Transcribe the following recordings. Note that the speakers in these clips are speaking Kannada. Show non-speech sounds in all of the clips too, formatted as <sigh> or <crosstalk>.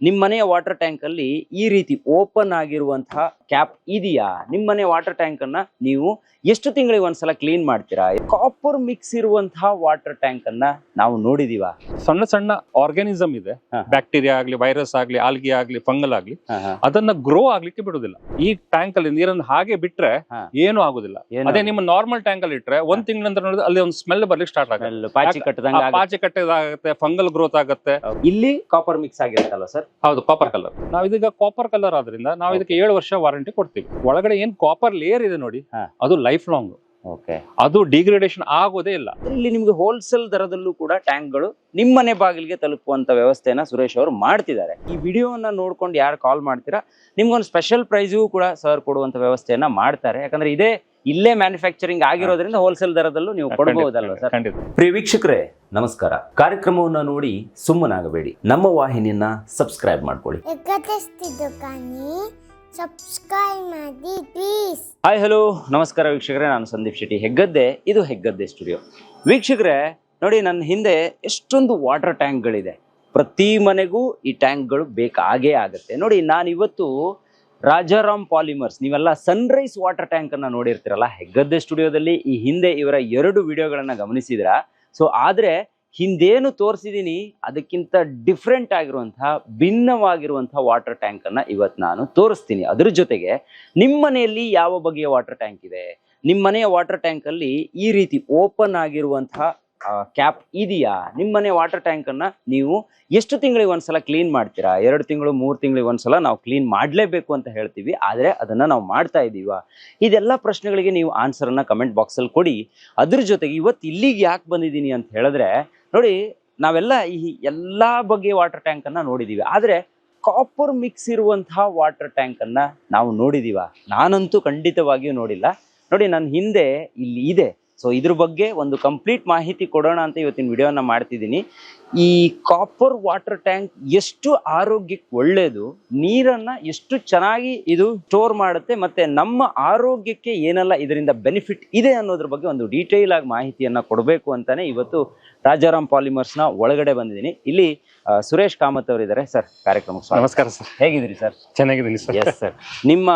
ನಿಮ್ಮ ಮನೆಯ ವಾಟರ್ ಟ್ಯಾಂಕ್ ಅಲ್ಲಿ ಈ ರೀತಿ ಓಪನ್ ಆಗಿರುವಂತಹ ಕ್ಯಾಪ್ ಇದೆಯಾ? ನಿಮ್ಮ ಮನೆ ವಾಟರ್ ಟ್ಯಾಂಕ್ ಅನ್ನ ನೀವು ಎಷ್ಟು ತಿಂಗಳಿಗೆ ಒಂದ್ಸಲ ಕ್ಲೀನ್ ಮಾಡ್ತೀರಾ? ಕಾಪರ್ ಮಿಕ್ಸ್ ಇರುವಂತಹ ವಾಟರ್ ಟ್ಯಾಂಕ್ ಅನ್ನ ನಾವು ನೋಡಿದೀವ? ಸಣ್ಣ ಸಣ್ಣ ಆರ್ಗ್ಯಾನಿಸಮ್ ಇದೆ. ಬ್ಯಾಕ್ಟೀರಿಯಾ ಆಗ್ಲಿ ವೈರಸ್ ಆಗಲಿ ಆಲ್ಗಿ ಆಗ್ಲಿ ಫಂಗಲ್ ಆಗ್ಲಿ. ಅದನ್ನ ಗ್ರೋ ಆಗ್ಲಿಕ್ಕೆ ಬಿಡುದಿಲ್ಲ. ಈ ಟ್ಯಾಂಕ್ ಅಲ್ಲಿ ನೀರನ್ನು ಹಾಗೆ ಬಿಟ್ರೆ. ಏನು ಆಗುದಿಲ್ಲ. ಅದೇ ನಿಮ್ಮ ನಾರ್ಮಲ್ ಟ್ಯಾಂಕ್ ಅಲ್ಲಿ ಇಟ್ರೆ ಒಂದ್ ತಿಂಗಳ ನಂತರ ನೋಡಿದ್ರೆ ಅಲ್ಲಿ ಒಂದು ಸ್ಮೆಲ್ ಬರ್ಲಿಕ್ಕೆ ಸ್ಟಾರ್ಟ್ ಆಗುತ್ತೆ. ಪಾಚಿ ಕಟ್ಟದಂಗ ಪಾಚಿ ಕಟ್ಟದಾಗುತ್ತೆ ಫಂಗಲ್ ಗ್ರೋತ್ ಆಗುತ್ತೆ. ಇಲ್ಲಿ ಕಾಪರ್ ಮಿಕ್ಸ್ ಆಗಿರುತ್ತಲ್ಲ ಸರ್? ಹೌದು ಕಾಪರ್ ಕಲರ್ ನಾವು ಇದೀಗ ಕಾಪರ್ ಕಲರ್ ಆದ್ರಿಂದ ನಾವು ಇದಕ್ಕೆ ಏಳು ವರ್ಷ ವಾರಂಟಿ ಕೊಡ್ತೀವಿ. ಒಳಗಡೆ ಏನ್ ಕಾಪರ್ ಲೇಯರ್ ಇದೆ ನೋಡಿ ಅದು ಲೈಫ್ ಲಾಂಗ್ ಓಕೆ. ಅದು ಡಿಗ್ರೇಡೇಷನ್ ಆಗೋದೇ ಇಲ್ಲ. ಇಲ್ಲಿ ನಿಮ್ಗೆ ಹೋಲ್ಸೇಲ್ ದರದಲ್ಲೂ ಕೂಡ ಟ್ಯಾಂಕ್ಗಳು ನಿಮ್ಮನೆ ಬಾಗಿಲಿಗೆ ತಲುಪುವಂತ ವ್ಯವಸ್ಥೆಯನ್ನ ಸುರೇಶ್ ಅವರು ಮಾಡ್ತಿದ್ದಾರೆ. ಈ ವಿಡಿಯೋವನ್ನ ನೋಡ್ಕೊಂಡು ಯಾರು ಕಾಲ್ ಮಾಡ್ತೀರಾ ನಿಮ್ಗೊಂದು ಸ್ಪೆಷಲ್ ಪ್ರೈಸ್ಗೂ ಕೂಡ ಸರ್ ಕೊಡುವಂತ ವ್ಯವಸ್ಥೆಯನ್ನ ಮಾಡ್ತಾರೆ. ಯಾಕಂದ್ರೆ ಇದೇ ಇಲ್ಲೇ ಮ್ಯಾನುಫ್ಯಾಕ್ಚರಿಂಗ್ ಆಗಿರೋದ್ರಿಂದ ಹೋಲ್ಸೇಲ್ ದರದಲ್ಲೂ ನೀವು ಕೊಡಬಹುದಲ್ಲ ಸರ್ ಖಂಡಿತ. ಪ್ರಿಯ ವೀಕ್ಷಕರೇ ನಮಸ್ಕಾರ. ಕಾರ್ಯಕ್ರಮವನ್ನ ನೋಡಿ ಸುಮ್ಮನಾಗಬೇಡಿ. ನಮ್ಮ ವಾಹಿನಿಯನ್ನ ಸಬ್ಸ್ಕ್ರೈಬ್ ಮಾಡ್ಕೊಳ್ಳಿ. ಸಬ್ಸ್ಕ್ರೈಬ್ ಮಾಡಿ ಪ್ಲೀಸ್ ಹಾಯ್ ಹಲೋ ನಮಸ್ಕಾರ ವೀಕ್ಷಕರೇ, ನಾನು ಸಂದೀಪ್ ಶೆಟ್ಟಿ ಹೆಗ್ಗದ್ದೆ. ಇದು ಹೆಗ್ಗದ್ದೆ ಸ್ಟುಡಿಯೋ ವೀಕ್ಷಕರೇ, ನೋಡಿ ನನ್ನ ಹಿಂದೆ ಎಷ್ಟೊಂದು ವಾಟರ್ ಟ್ಯಾಂಕ್ಗಳಿದೆ ಪ್ರತಿ ಮನೆಗೂ ಈ ಟ್ಯಾಂಕ್ಗಳು ಬೇಕಾಗೇ ಆಗುತ್ತೆ. ನೋಡಿ ನಾನು ಇವತ್ತು ರಾಜಾರಾಮ್ ಪಾಲಿಮರ್ಸ್, ನೀವೆಲ್ಲ ಸನ್ರೈಸ್ ವಾಟರ್ ಟ್ಯಾಂಕ್ ಅನ್ನ ನೋಡಿರ್ತೀರಲ್ಲ, ಹೆಗ್ಗದ್ದೆ ಸ್ಟುಡಿಯೋದಲ್ಲಿ ಈ ಹಿಂದೆ ಇವರ ಎರಡು ವಿಡಿಯೋಗಳನ್ನು ಗಮನಿಸಿದ್ರ? ಸೊ ಆದ್ರೆ ಹಿಂದೇನು ತೋರಿಸಿದ್ದೀನಿ ಅದಕ್ಕಿಂತ ಡಿಫ್ರೆಂಟ್ ಆಗಿರುವಂತಹ, ಭಿನ್ನವಾಗಿರುವಂತಹ ವಾಟರ್ ಟ್ಯಾಂಕನ್ನು ಇವತ್ತು ನಾನು ತೋರಿಸ್ತೀನಿ. ಅದ್ರ ಜೊತೆಗೆ ನಿಮ್ಮ ಮನೆಯಲ್ಲಿ ಯಾವ ಬಗೆಯ ವಾಟರ್ ಟ್ಯಾಂಕ್ ಇದೆ? ನಿಮ್ಮ ಮನೆಯ ವಾಟರ್ ಟ್ಯಾಂಕಲ್ಲಿ ಈ ರೀತಿ ಓಪನ್ ಆಗಿರುವಂತಹ ಕ್ಯಾಪ್ ಇದೆಯಾ? ನಿಮ್ಮ ಮನೆ ವಾಟರ್ ಟ್ಯಾಂಕ್ ಅನ್ನ ನೀವು ಎಷ್ಟು ತಿಂಗಳಿಗೆ ಒಂದ್ಸಲ ಕ್ಲೀನ್ ಮಾಡ್ತೀರಾ? ಎರಡು ತಿಂಗಳು, ಮೂರು ತಿಂಗಳಿಗೆ ಒಂದ್ಸಲ ನಾವು ಕ್ಲೀನ್ ಮಾಡಲೇಬೇಕು ಅಂತ ಹೇಳ್ತೀವಿ. ಆದರೆ ಅದನ್ನ ನಾವು ಮಾಡ್ತಾ ಇದ್ದೀವ ಇದೆಲ್ಲ ಪ್ರಶ್ನೆಗಳಿಗೆ ನೀವು ಆನ್ಸರ್ ಅನ್ನ ಕಮೆಂಟ್ ಬಾಕ್ಸ್ ಅಲ್ಲಿ ಕೊಡಿ. ಅದ್ರ ಜೊತೆಗೆ ಇವತ್ತು ಇಲ್ಲಿಗೆ ಯಾಕೆ ಬಂದಿದ್ದೀನಿ ಅಂತ ಹೇಳಿದ್ರೆ, ನೋಡಿ, ನಾವೆಲ್ಲ ಈ ಎಲ್ಲ ಬಗೆಯ ವಾಟರ್ ಟ್ಯಾಂಕ್ ನೋಡಿದ್ದೀವಿ ಆದ್ರೆ ಕಾಪರ್ ಮಿಕ್ಸ್ ಇರುವಂತಹ ವಾಟರ್ ಟ್ಯಾಂಕ್ ಅನ್ನ ನಾವು ನೋಡಿದೀವ. ನಾನಂತೂ ಖಂಡಿತವಾಗಿಯೂ ನೋಡಿಲ್ಲ. ನೋಡಿ ನನ್ನ ಹಿಂದೆ ಇಲ್ಲಿ ಇದೆ. ಸೊ ಇದ್ರ ಬಗ್ಗೆ ಒಂದು ಕಂಪ್ಲೀಟ್ ಮಾಹಿತಿ ಕೊಡೋಣ ಅಂತ ಇವತ್ತಿನ ವಿಡಿಯೋನ ಮಾಡ್ತಿದ್ದೀನಿ. ಈ ಕಾಪರ್ ವಾಟರ್ ಟ್ಯಾಂಕ್ ಎಷ್ಟು ಆರೋಗ್ಯಕ್ಕೆ ಒಳ್ಳೆಯದು ನೀರನ್ನ ಎಷ್ಟು ಚೆನ್ನಾಗಿ ಇದು ಸ್ಟೋರ್ ಮಾಡುತ್ತೆ ಮತ್ತೆ ನಮ್ಮ ಆರೋಗ್ಯಕ್ಕೆ ಏನೆಲ್ಲ ಇದರಿಂದ ಬೆನಿಫಿಟ್ ಇದೆ ಅನ್ನೋದ್ರ ಬಗ್ಗೆ ಒಂದು ಡೀಟೇಲ್ ಆಗಿ ಮಾಹಿತಿಯನ್ನ ಕೊಡಬೇಕು ಅಂತಾನೆ ಇವತ್ತು ರಾಜಾರಾಮ್ ಪಾಲಿಮರ್ಸ್ನ ಒಳಗಡೆ ಬಂದಿದ್ದೀನಿ. ಇಲ್ಲಿ ಸುರೇಶ್ ಕಾಮತ್ ಅವರು ಇದ್ದಾರೆ ಸರ್ ಕಾರ್ಯಕ್ರಮಕ್ಕೆ. ನಮಸ್ಕಾರ ಸರ್. ಹೇಗಿದ್ದೀರಿ ಸರ್? ಚೆನ್ನಾಗಿದ್ದೀನಿ ಸರ್. ಎಸ್ ಸರ್ ನಿಮ್ಮ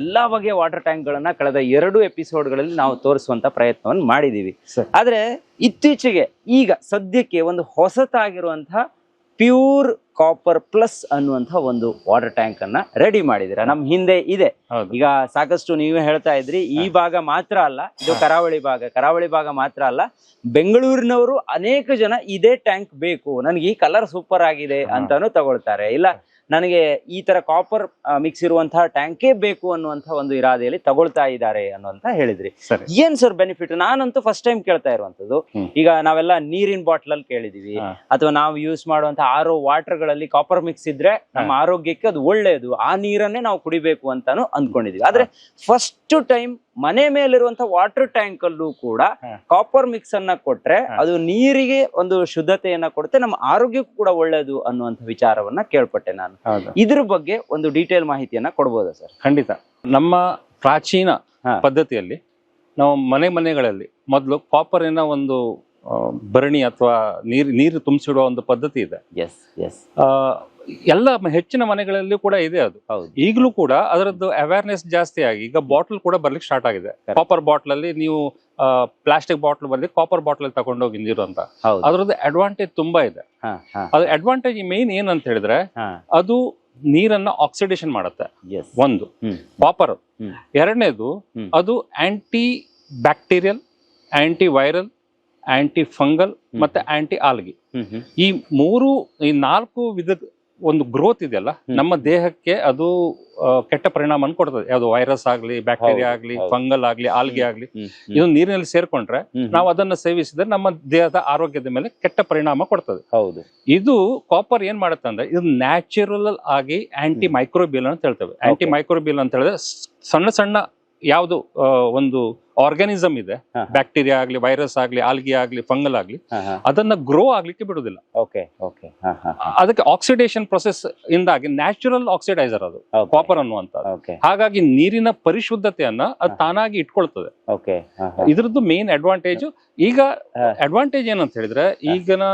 ಎಲ್ಲಾ ಬಗೆಯ ವಾಟರ್ ಟ್ಯಾಂಕ್ ಗಳನ್ನ ಕಳೆದ ಎರಡು ಎಪಿಸೋಡ್ಗಳಲ್ಲಿ ನಾವು ತೋರಿಸುವಂತ ಪ್ರಯತ್ನವನ್ನು ಮಾಡಿದೀವಿ ಆದರೆ ಆದ್ರೆ ಇತ್ತೀಚೆಗೆ ಈಗ ಸದ್ಯಕ್ಕೆ ಒಂದು ಹೊಸತಾಗಿರುವಂತಹ ಪ್ಯೂರ್ ಕಾಪರ್ ಪ್ಲಸ್ ಅನ್ನುವಂತಹ ಒಂದು ವಾಟರ್ ಟ್ಯಾಂಕ್ ಅನ್ನ ರೆಡಿ ಮಾಡಿದಿರ ನಮ್ ಹಿಂದೆ ಇದೆ. ಈಗ ಸಾಕಷ್ಟು ನೀವೇ ಹೇಳ್ತಾ ಇದ್ರಿ ಈ ಭಾಗ ಮಾತ್ರ ಅಲ್ಲ ಇದು ಕರಾವಳಿ ಭಾಗ. ಕರಾವಳಿ ಭಾಗ ಮಾತ್ರ ಅಲ್ಲ ಬೆಂಗಳೂರಿನವರು ಅನೇಕ ಜನ ಇದೇ ಟ್ಯಾಂಕ್ ಬೇಕು. ನನಗೆ ಈ ಕಲರ್ ಸೂಪರ್ ಆಗಿದೆ. ಅಂತಾನು ತಗೊಳ್ತಾರೆ. ಇಲ್ಲ ನನಗೆ ಈ ತರ ಕಾಪರ್ ಮಿಕ್ಸ್ ಇರುವಂತಹ ಟ್ಯಾಂಕೇ ಬೇಕು ಅನ್ನುವಂತ ಒಂದು ಇರಾದೆಯಲ್ಲಿ ತಗೊಳ್ತಾ ಇದ್ದಾರೆ ಅನ್ನುವಂತ ಹೇಳಿದ್ರಿ. ಏನ್ ಸರ್ ಬೆನಿಫಿಟ್ ನಾನಂತೂ ಫಸ್ಟ್ ಟೈಮ್ ಕೇಳ್ತಾ ಇರುವಂತದ್ದು ಈಗ ನಾವೆಲ್ಲ ನೀರಿನ ಬಾಟ್ಲ್ ಅಲ್ಲಿ ಕೇಳಿದೀವಿ. ಅಥವಾ ನಾವು ಯೂಸ್ ಮಾಡುವಂತ ಆರೋ ವಾಟರ್ಗಳಲ್ಲಿ ಕಾಪರ್ ಮಿಕ್ಸ್ ಇದ್ರೆ ನಮ್ಮ ಆರೋಗ್ಯಕ್ಕೆ ಅದು ಒಳ್ಳೆಯದು ಆ ನೀರನ್ನೇ ನಾವು ಕುಡಿಬೇಕು ಅಂತಾನು ಅಂದ್ಕೊಂಡಿದೀವಿ. ಆದ್ರೆ ಫಸ್ಟ್ ಟೈಮ್ ಮನೆ ಮೇಲಿರುವಂತ ವಾಟರ್ ಟ್ಯಾಂಕ್ ಅಲ್ಲೂ ಕೂಡ ಕಾಪರ್ ಮಿಕ್ಸ್ ಅನ್ನ ಕೊಟ್ರೆ ಅದು ನೀರಿಗೆ ಒಂದು ಶುದ್ಧತೆಯನ್ನ ಕೊಡುತ್ತೆ ನಮ್ಮ ಆರೋಗ್ಯಕ್ಕೂ ಕೂಡ ಒಳ್ಳೆಯದು ಅನ್ನುವಂತ ವಿಚಾರವನ್ನ ಕೇಳ್ಪಟ್ಟೆ ನಾನು. ಇದ್ರ ಬಗ್ಗೆ ಒಂದು ಡೀಟೇಲ್ ಮಾಹಿತಿಯನ್ನ ಕೊಡ್ಬೋದಾ ಸರ್? ಖಂಡಿತ. ನಮ್ಮ ಪ್ರಾಚೀನ ಪದ್ಧತಿಯಲ್ಲಿ ನಾವು ಮನೆ ಮನೆಗಳಲ್ಲಿ ಮೊದಲು ಕಾಪರಿನ ಒಂದು ಭರಣಿ ಅಥವಾ ನೀರು ನೀರು ತುಂಬಿಸಿಡುವ ಒಂದು ಪದ್ಧತಿ ಇದೆ. ಎಸ್ ಎಸ್ ಎಲ್ಲ ಹೆಚ್ಚಿನ ಮನೆಗಳಲ್ಲಿ ಕೂಡ ಇದೆ ಅದು. ಹೌದು. ಈಗಲೂ ಕೂಡ ಅದರದ್ದು ಅವೇರ್ನೆಸ್ ಜಾಸ್ತಿ ಆಗಿ ಈಗ ಬಾಟಲ್ ಕೂಡ ಬರ್ಲಿಕ್ಕೆ ಸ್ಟಾರ್ಟ್ ಆಗಿದೆ. ಪಾಪರ್ ಕಾಪರ್ ಬಾಟಲ್ ಅಲ್ಲಿ ನೀವು ಪ್ಲಾಸ್ಟಿಕ್ ಬಾಟ್ಲ್ ಬದಲಿ ಕಾಪರ್ ಬಾಟಲ್ ತಗೊಂಡೋಗಿ ನೀರು ಅಂತ. ಅದ್ರದ್ದು ಅಡ್ವಾಂಟೇಜ್ ತುಂಬಾ ಇದೆ. ಅದು ಅಡ್ವಾಂಟೇಜ್ ಮೇನ್ ಅಂತ ಹೇಳಿದ್ರೆ ಅದು ನೀರನ್ನ ಆಕ್ಸಿಡೇಷನ್ ಮಾಡುತ್ತೆ. ಒಂದು. ಕಾಪರ್ ಎರಡನೇದು ಅದು anti bacterial anti viral anti fungal ಮತ್ತೆ ಆಂಟಿ ಆಲ್ಗಿ ಈ ಮೂರು ಈ ನಾಲ್ಕು ವಿಧ ಒಂದು ಗ್ರೋತ್ ಇದೆಯಲ್ಲ. ನಮ್ಮ ದೇಹಕ್ಕೆ ಅದು ಕೆಟ್ಟ ಪರಿಣಾಮ ಕೊಡ್ತದೆ ಯಾವ್ದು ವೈರಸ್ ಆಗ್ಲಿ ಬ್ಯಾಕ್ಟೀರಿಯಾ ಆಗ್ಲಿ. ಫಂಗಲ್ ಆಗ್ಲಿ ಆಲ್ಗೆ ಆಗ್ಲಿ ಇದು ನೀರಿನಲ್ಲಿ ಸೇರ್ಕೊಂಡ್ರೆ ನಾವು ಅದನ್ನ ಸೇವಿಸಿದ್ರೆ ನಮ್ಮ ದೇಹದ ಆರೋಗ್ಯದ ಮೇಲೆ ಕೆಟ್ಟ ಪರಿಣಾಮ ಕೊಡ್ತದೆ ಹೌದು ಇದು ಕಾಪರ್ ಏನ್ ಮಾಡುತ್ತೆ ಅಂದ್ರೆ ಇದು ನ್ಯಾಚುರಲ್ ಆಗಿ ಆಂಟಿ ಮೈಕ್ರೋಬಿಯಲ್ ಅಂತ ಹೇಳ್ತೇವೆ ಆಂಟಿ. ಮೈಕ್ರೋಬಿಯಲ್ ಅಂತ ಹೇಳಿದ್ರೆ ಸಣ್ಣ ಸಣ್ಣ ಯಾವುದು ಒಂದು ಆರ್ಗ್ಯಾನಿಸಮ್ ಇದೆ. ಬ್ಯಾಕ್ಟೀರಿಯಾ ಆಗ್ಲಿ ವೈರಸ್ ಆಗ್ಲಿ ಆಲ್ಗಿ ಆಗ್ಲಿ ಫಂಗಲ್ ಆಗ್ಲಿ ಅದನ್ನ ಗ್ರೋ ಆಗ್ಲಿಕ್ಕೆ ಬಿಡುದಿಲ್ಲ. Okay okay. ಅದಕ್ಕೆ ಆಕ್ಸಿಡೇಷನ್ ಪ್ರೊಸೆಸ್ ಇಂದಾಗಿ ನ್ಯಾಚುರಲ್ ಆಕ್ಸಿಡೈಸರ್ ಅದು ಕಾಪರ್ ಅನ್ನುವಂತ ಹಾಗಾಗಿ ನೀರಿನ ಪರಿಶುದ್ಧತೆಯನ್ನ ಅದು ತಾನಾಗಿ ಇಟ್ಕೊಳ್ತದೆ. ಇದ್ರದ್ದು ಮೇನ್ ಅಡ್ವಾಂಟೇಜ್ ಈಗ. ಅಡ್ವಾಂಟೇಜ್ ಏನಂತ ಹೇಳಿದ್ರೆ ಈಗಿನ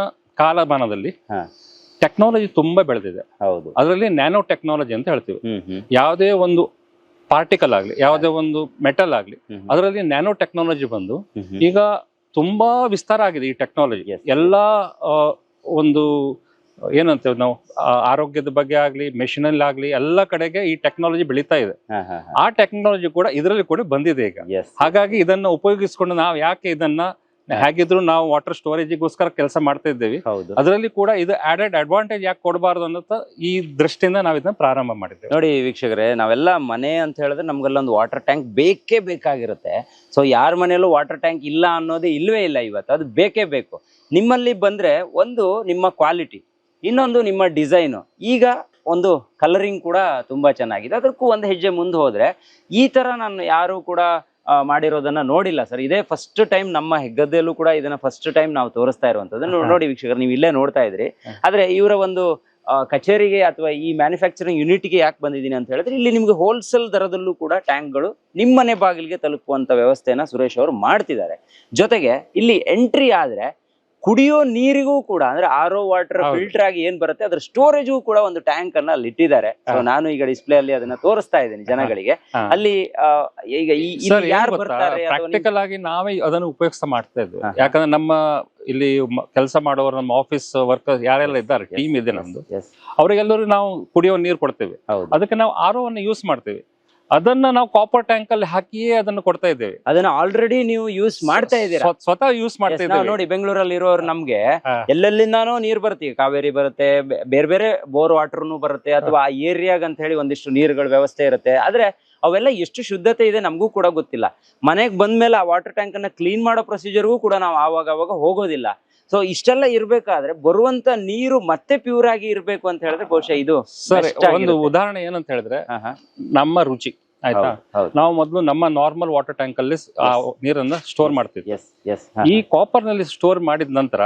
ಕಾಲಮಾನದಲ್ಲಿ ಟೆಕ್ನಾಲಜಿ ತುಂಬಾ ಬೆಳೆದಿದೆ. ಹೌದು. ಅದರಲ್ಲಿ ನ್ಯಾನೋ ಟೆಕ್ನಾಲಜಿ ಅಂತ ಹೇಳ್ತೀವಿ. ಯಾವುದೇ ಒಂದು ಪಾರ್ಟಿಕಲ್ ಆಗಲಿ ಯಾವುದೇ ಒಂದು ಮೆಟಲ್ ಆಗಲಿ. ಅದರಲ್ಲಿ ನ್ಯಾನೋ ಟೆಕ್ನಾಲಜಿ ಬಂದು. ಈಗ ತುಂಬಾ ವಿಸ್ತಾರ ಆಗಿದೆ ಈ ಟೆಕ್ನಾಲಜಿ ಎಲ್ಲ ಒಂದು ಏನಂತೇವೆ ನಾವು ಆರೋಗ್ಯದ ಬಗ್ಗೆ ಆಗ್ಲಿ ಮೆಷಿನಲ್ಲಿ ಆಗಲಿ ಎಲ್ಲ ಕಡೆಗೆ ಈ ಟೆಕ್ನಾಲಜಿ ಬೆಳೀತಾ ಇದೆ. ಆ ಟೆಕ್ನಾಲಜಿ ಕೂಡ ಇದರಲ್ಲಿ ಕೂಡ ಬಂದಿದೆ ಈಗ. ಹಾಗಾಗಿ ಇದನ್ನ ಉಪಯೋಗಿಸ್ಕೊಂಡು ನಾವು ಯಾಕೆ ಇದನ್ನ ಹೇಗಿದ್ರು ನಾವು ವಾಟರ್ ಸ್ಟೋರೇಜಿಗೋಸ್ಕರ ಕೆಲಸ ಮಾಡ್ತಾ ಇದ್ದೇವೆ. ಹೌದು. ಅದರಲ್ಲಿ ಕೂಡ ಇದು ಆಡೆಡ್ ಅಡ್ವಾಂಟೇಜ್ ಯಾಕೆ ಕೊಡಬಾರ್ದು ಅನ್ನೋದು ಈ ದೃಷ್ಟಿಯಿಂದ ನಾವು ಇದನ್ನ ಪ್ರಾರಂಭ ಮಾಡಿದ್ದೇವೆ. ನೋಡಿ ವೀಕ್ಷಕರೇ ನಾವೆಲ್ಲ ಮನೆ ಅಂತ ಹೇಳಿದ್ರೆ ನಮ್ಗೆಲ್ಲೊಂದು ವಾಟರ್ ಟ್ಯಾಂಕ್ ಬೇಕೇ ಬೇಕಾಗಿರುತ್ತೆ. ಸೊ ಯಾರ ಮನೆಯಲ್ಲೂ ವಾಟರ್ ಟ್ಯಾಂಕ್ ಇಲ್ಲ ಅನ್ನೋದೇ ಇಲ್ಲವೇ ಇಲ್ಲ ಇವತ್ತು. ಅದು ಬೇಕೇ ಬೇಕು. ನಿಮ್ಮಲ್ಲಿ ಬಂದ್ರೆ ಒಂದು ನಿಮ್ಮ ಕ್ವಾಲಿಟಿ ಇನ್ನೊಂದು ನಿಮ್ಮ ಡಿಸೈನು ಈಗ ಒಂದು ಕಲರಿಂಗ್ ಕೂಡ ತುಂಬಾ ಚೆನ್ನಾಗಿದೆ. ಅದಕ್ಕೂ ಒಂದು ಹೆಜ್ಜೆ ಮುಂದೆ ಹೋದ್ರೆ ಈ ತರ ನಾನು ಯಾರು ಕೂಡ ಮಾಡಿರೋದನ್ನ ನೋಡಿಲ್ಲ ಸರ್. ಇದೇ ಫಸ್ಟ್ ಟೈಮ್ ನಮ್ಮ ಹೆಗ್ಗದ್ದೆಲ್ಲೂ ಕೂಡ ಇದನ್ನ ಫಸ್ಟ್ ಟೈಮ್ ನಾವು ತೋರಿಸ್ತಾ ಇರುವಂತದ್ದು ನೋಡಿ ವೀಕ್ಷಕರು ನೀವು ಇಲ್ಲೇ ನೋಡ್ತಾ ಇದ್ರಿ. ಆದ್ರೆ ಇವರ ಒಂದು ಕಚೇರಿಗೆ ಅಥವಾ ಈ ಮ್ಯಾನುಫ್ಯಾಕ್ಚರಿಂಗ್ ಯೂನಿಟ್ಗೆ ಯಾಕೆ ಬಂದಿದ್ದೀನಿ ಅಂತ ಹೇಳಿದ್ರೆ ಇಲ್ಲಿ ನಿಮ್ಗೆ ಹೋಲ್ಸೇಲ್ ದರದಲ್ಲೂ ಕೂಡ ಟ್ಯಾಂಕ್ಗಳು ನಿಮ್ಮನೆ ಬಾಗಿಲಿಗೆ ತಲುಪುವಂತ ವ್ಯವಸ್ಥೆಯನ್ನ ಸುರೇಶ್ ಅವರು ಮಾಡ್ತಿದ್ದಾರೆ. ಜೊತೆಗೆ ಇಲ್ಲಿ ಎಂಟ್ರಿ ಆದ್ರೆ ಕುಡಿಯೋ ನೀರಿಗೂ ಕೂಡ ಅಂದ್ರೆ ಆರ್ ಓ ವಾಟರ್ ಫಿಲ್ಟರ್ ಆಗಿ ಏನ್ ಬರುತ್ತೆ ಅದ್ರ ಸ್ಟೋರೇಜ್ಗೂ ಕೂಡ ಒಂದು ಟ್ಯಾಂಕ್ ಅನ್ನ ಅಲ್ಲಿ ಇಟ್ಟಿದ್ದಾರೆ. ನಾನು ಈಗ ಡಿಸ್ಪ್ಲೇ ಅಲ್ಲಿ ಅದನ್ನ ತೋರಿಸ್ತಾ ಇದ್ದೀನಿ ಜನಗಳಿಗೆ. ಅಲ್ಲಿ ಈಗ ಯಾರು ಬರ್ತಾರೆ ಪ್ರಾಕ್ಟಿಕಲ್ ಆಗಿ ನಾವೇ ಅದನ್ನು ಉಪಯೋಗಿಸ್ತಾ ಮಾಡ್ತಾ ಇದ್ವಿ. ಯಾಕಂದ್ರೆ ನಮ್ಮ ಇಲ್ಲಿ ಕೆಲಸ ಮಾಡೋರು ನಮ್ಮ ಆಫೀಸ್ ವರ್ಕರ್ಸ್ ಯಾರೆಲ್ಲ ಇದ್ದಾರೆ? ಟೀಮ್ ಇದೆ ನಮ್ದು. ಅವ್ರಿಗೆಲ್ಲರೂ ನಾವು ಕುಡಿಯೋ ನೀರು ಕೊಡ್ತೇವೆ. ಅದಕ್ಕೆ ನಾವು ಆರ್ ಅನ್ನು ಯೂಸ್ ಮಾಡ್ತೇವೆ. ಅದನ್ನ ನಾವು ಕಾಪರ್ ಟ್ಯಾಂಕ್ ಅಲ್ಲಿ ಹಾಕಿಯೇ ಅದನ್ನ ಕೊಡ್ತಾ ಇದ್ದೇವೆ. ಅದನ್ನ ಆಲ್ರೆಡಿ ನೀವು ಯೂಸ್ ಮಾಡ್ತಾ ಇದ್ದೀರಾ? ಸ್ವತಃ ಯೂಸ್ ಮಾಡ್ತಾ ಇದ್ದೀವಿ. ನೋಡಿ ಬೆಂಗಳೂರಲ್ಲಿ ಇರೋರು ನಮ್ಗೆ ಎಲ್ಲೆಲ್ಲಿಂದಾನು ನೀರ್ ಬರ್ತೀವಿ ಕಾವೇರಿ ಬರುತ್ತೆ ಬೇರೆ ಬೇರೆ ಬೋರ್ ವಾಟರ್ನು ಬರುತ್ತೆ ಅಥವಾ ಆ ಏರಿಯಾಗ ಅಂತ ಹೇಳಿ ಒಂದಿಷ್ಟು ನೀರುಗಳ ವ್ಯವಸ್ಥೆ ಇರುತ್ತೆ. ಆದ್ರೆ ಅವೆಲ್ಲ ಎಷ್ಟು ಶುದ್ಧತೆ ಇದೆ ನಮಗೂ ಕೂಡ ಗೊತ್ತಿಲ್ಲ. ಮನೆಗೆ ಬಂದ್ಮೇಲೆ ಆ ವಾಟರ್ ಟ್ಯಾಂಕ್ ಅನ್ನ ಕ್ಲೀನ್ ಮಾಡೋ ಪ್ರೊಸೀಜರ್ಗೂ ಕೂಡ ನಾವು ಆವಾಗ ಅವಾಗ ಹೋಗೋದಿಲ್ಲ. ಸೊ ಇಷ್ಟೆಲ್ಲ ಇರ್ಬೇಕಾದ್ರೆ ಬರುವಂತ ನೀರು ಮತ್ತೆ ಪ್ಯೂರ್ ಆಗಿ ಇರ್ಬೇಕು ಅಂತ ಹೇಳಿದ್ರೆ ಬಹುಶಃ ಇದು ಸರ್ best ಒಂದು ಆಗಿರುತ್ತೆ. ಉದಾಹರಣೆ ಏನಂತ ಹೇಳಿದ್ರೆ. ನಮ್ಮ ರುಚಿ ಆಯ್ತಾ? ನಾವು ಮೊದಲು ನಮ್ಮ ನಾರ್ಮಲ್ ವಾಟರ್ ಟ್ಯಾಂಕ್ ಅಲ್ಲಿ ನೀರನ್ನ ಸ್ಟೋರ್ ಮಾಡ್ತಿದ್ವಿ. ಈ ಕಾಪರ್ನಲ್ಲಿ ಸ್ಟೋರ್ ಮಾಡಿದ ನಂತರ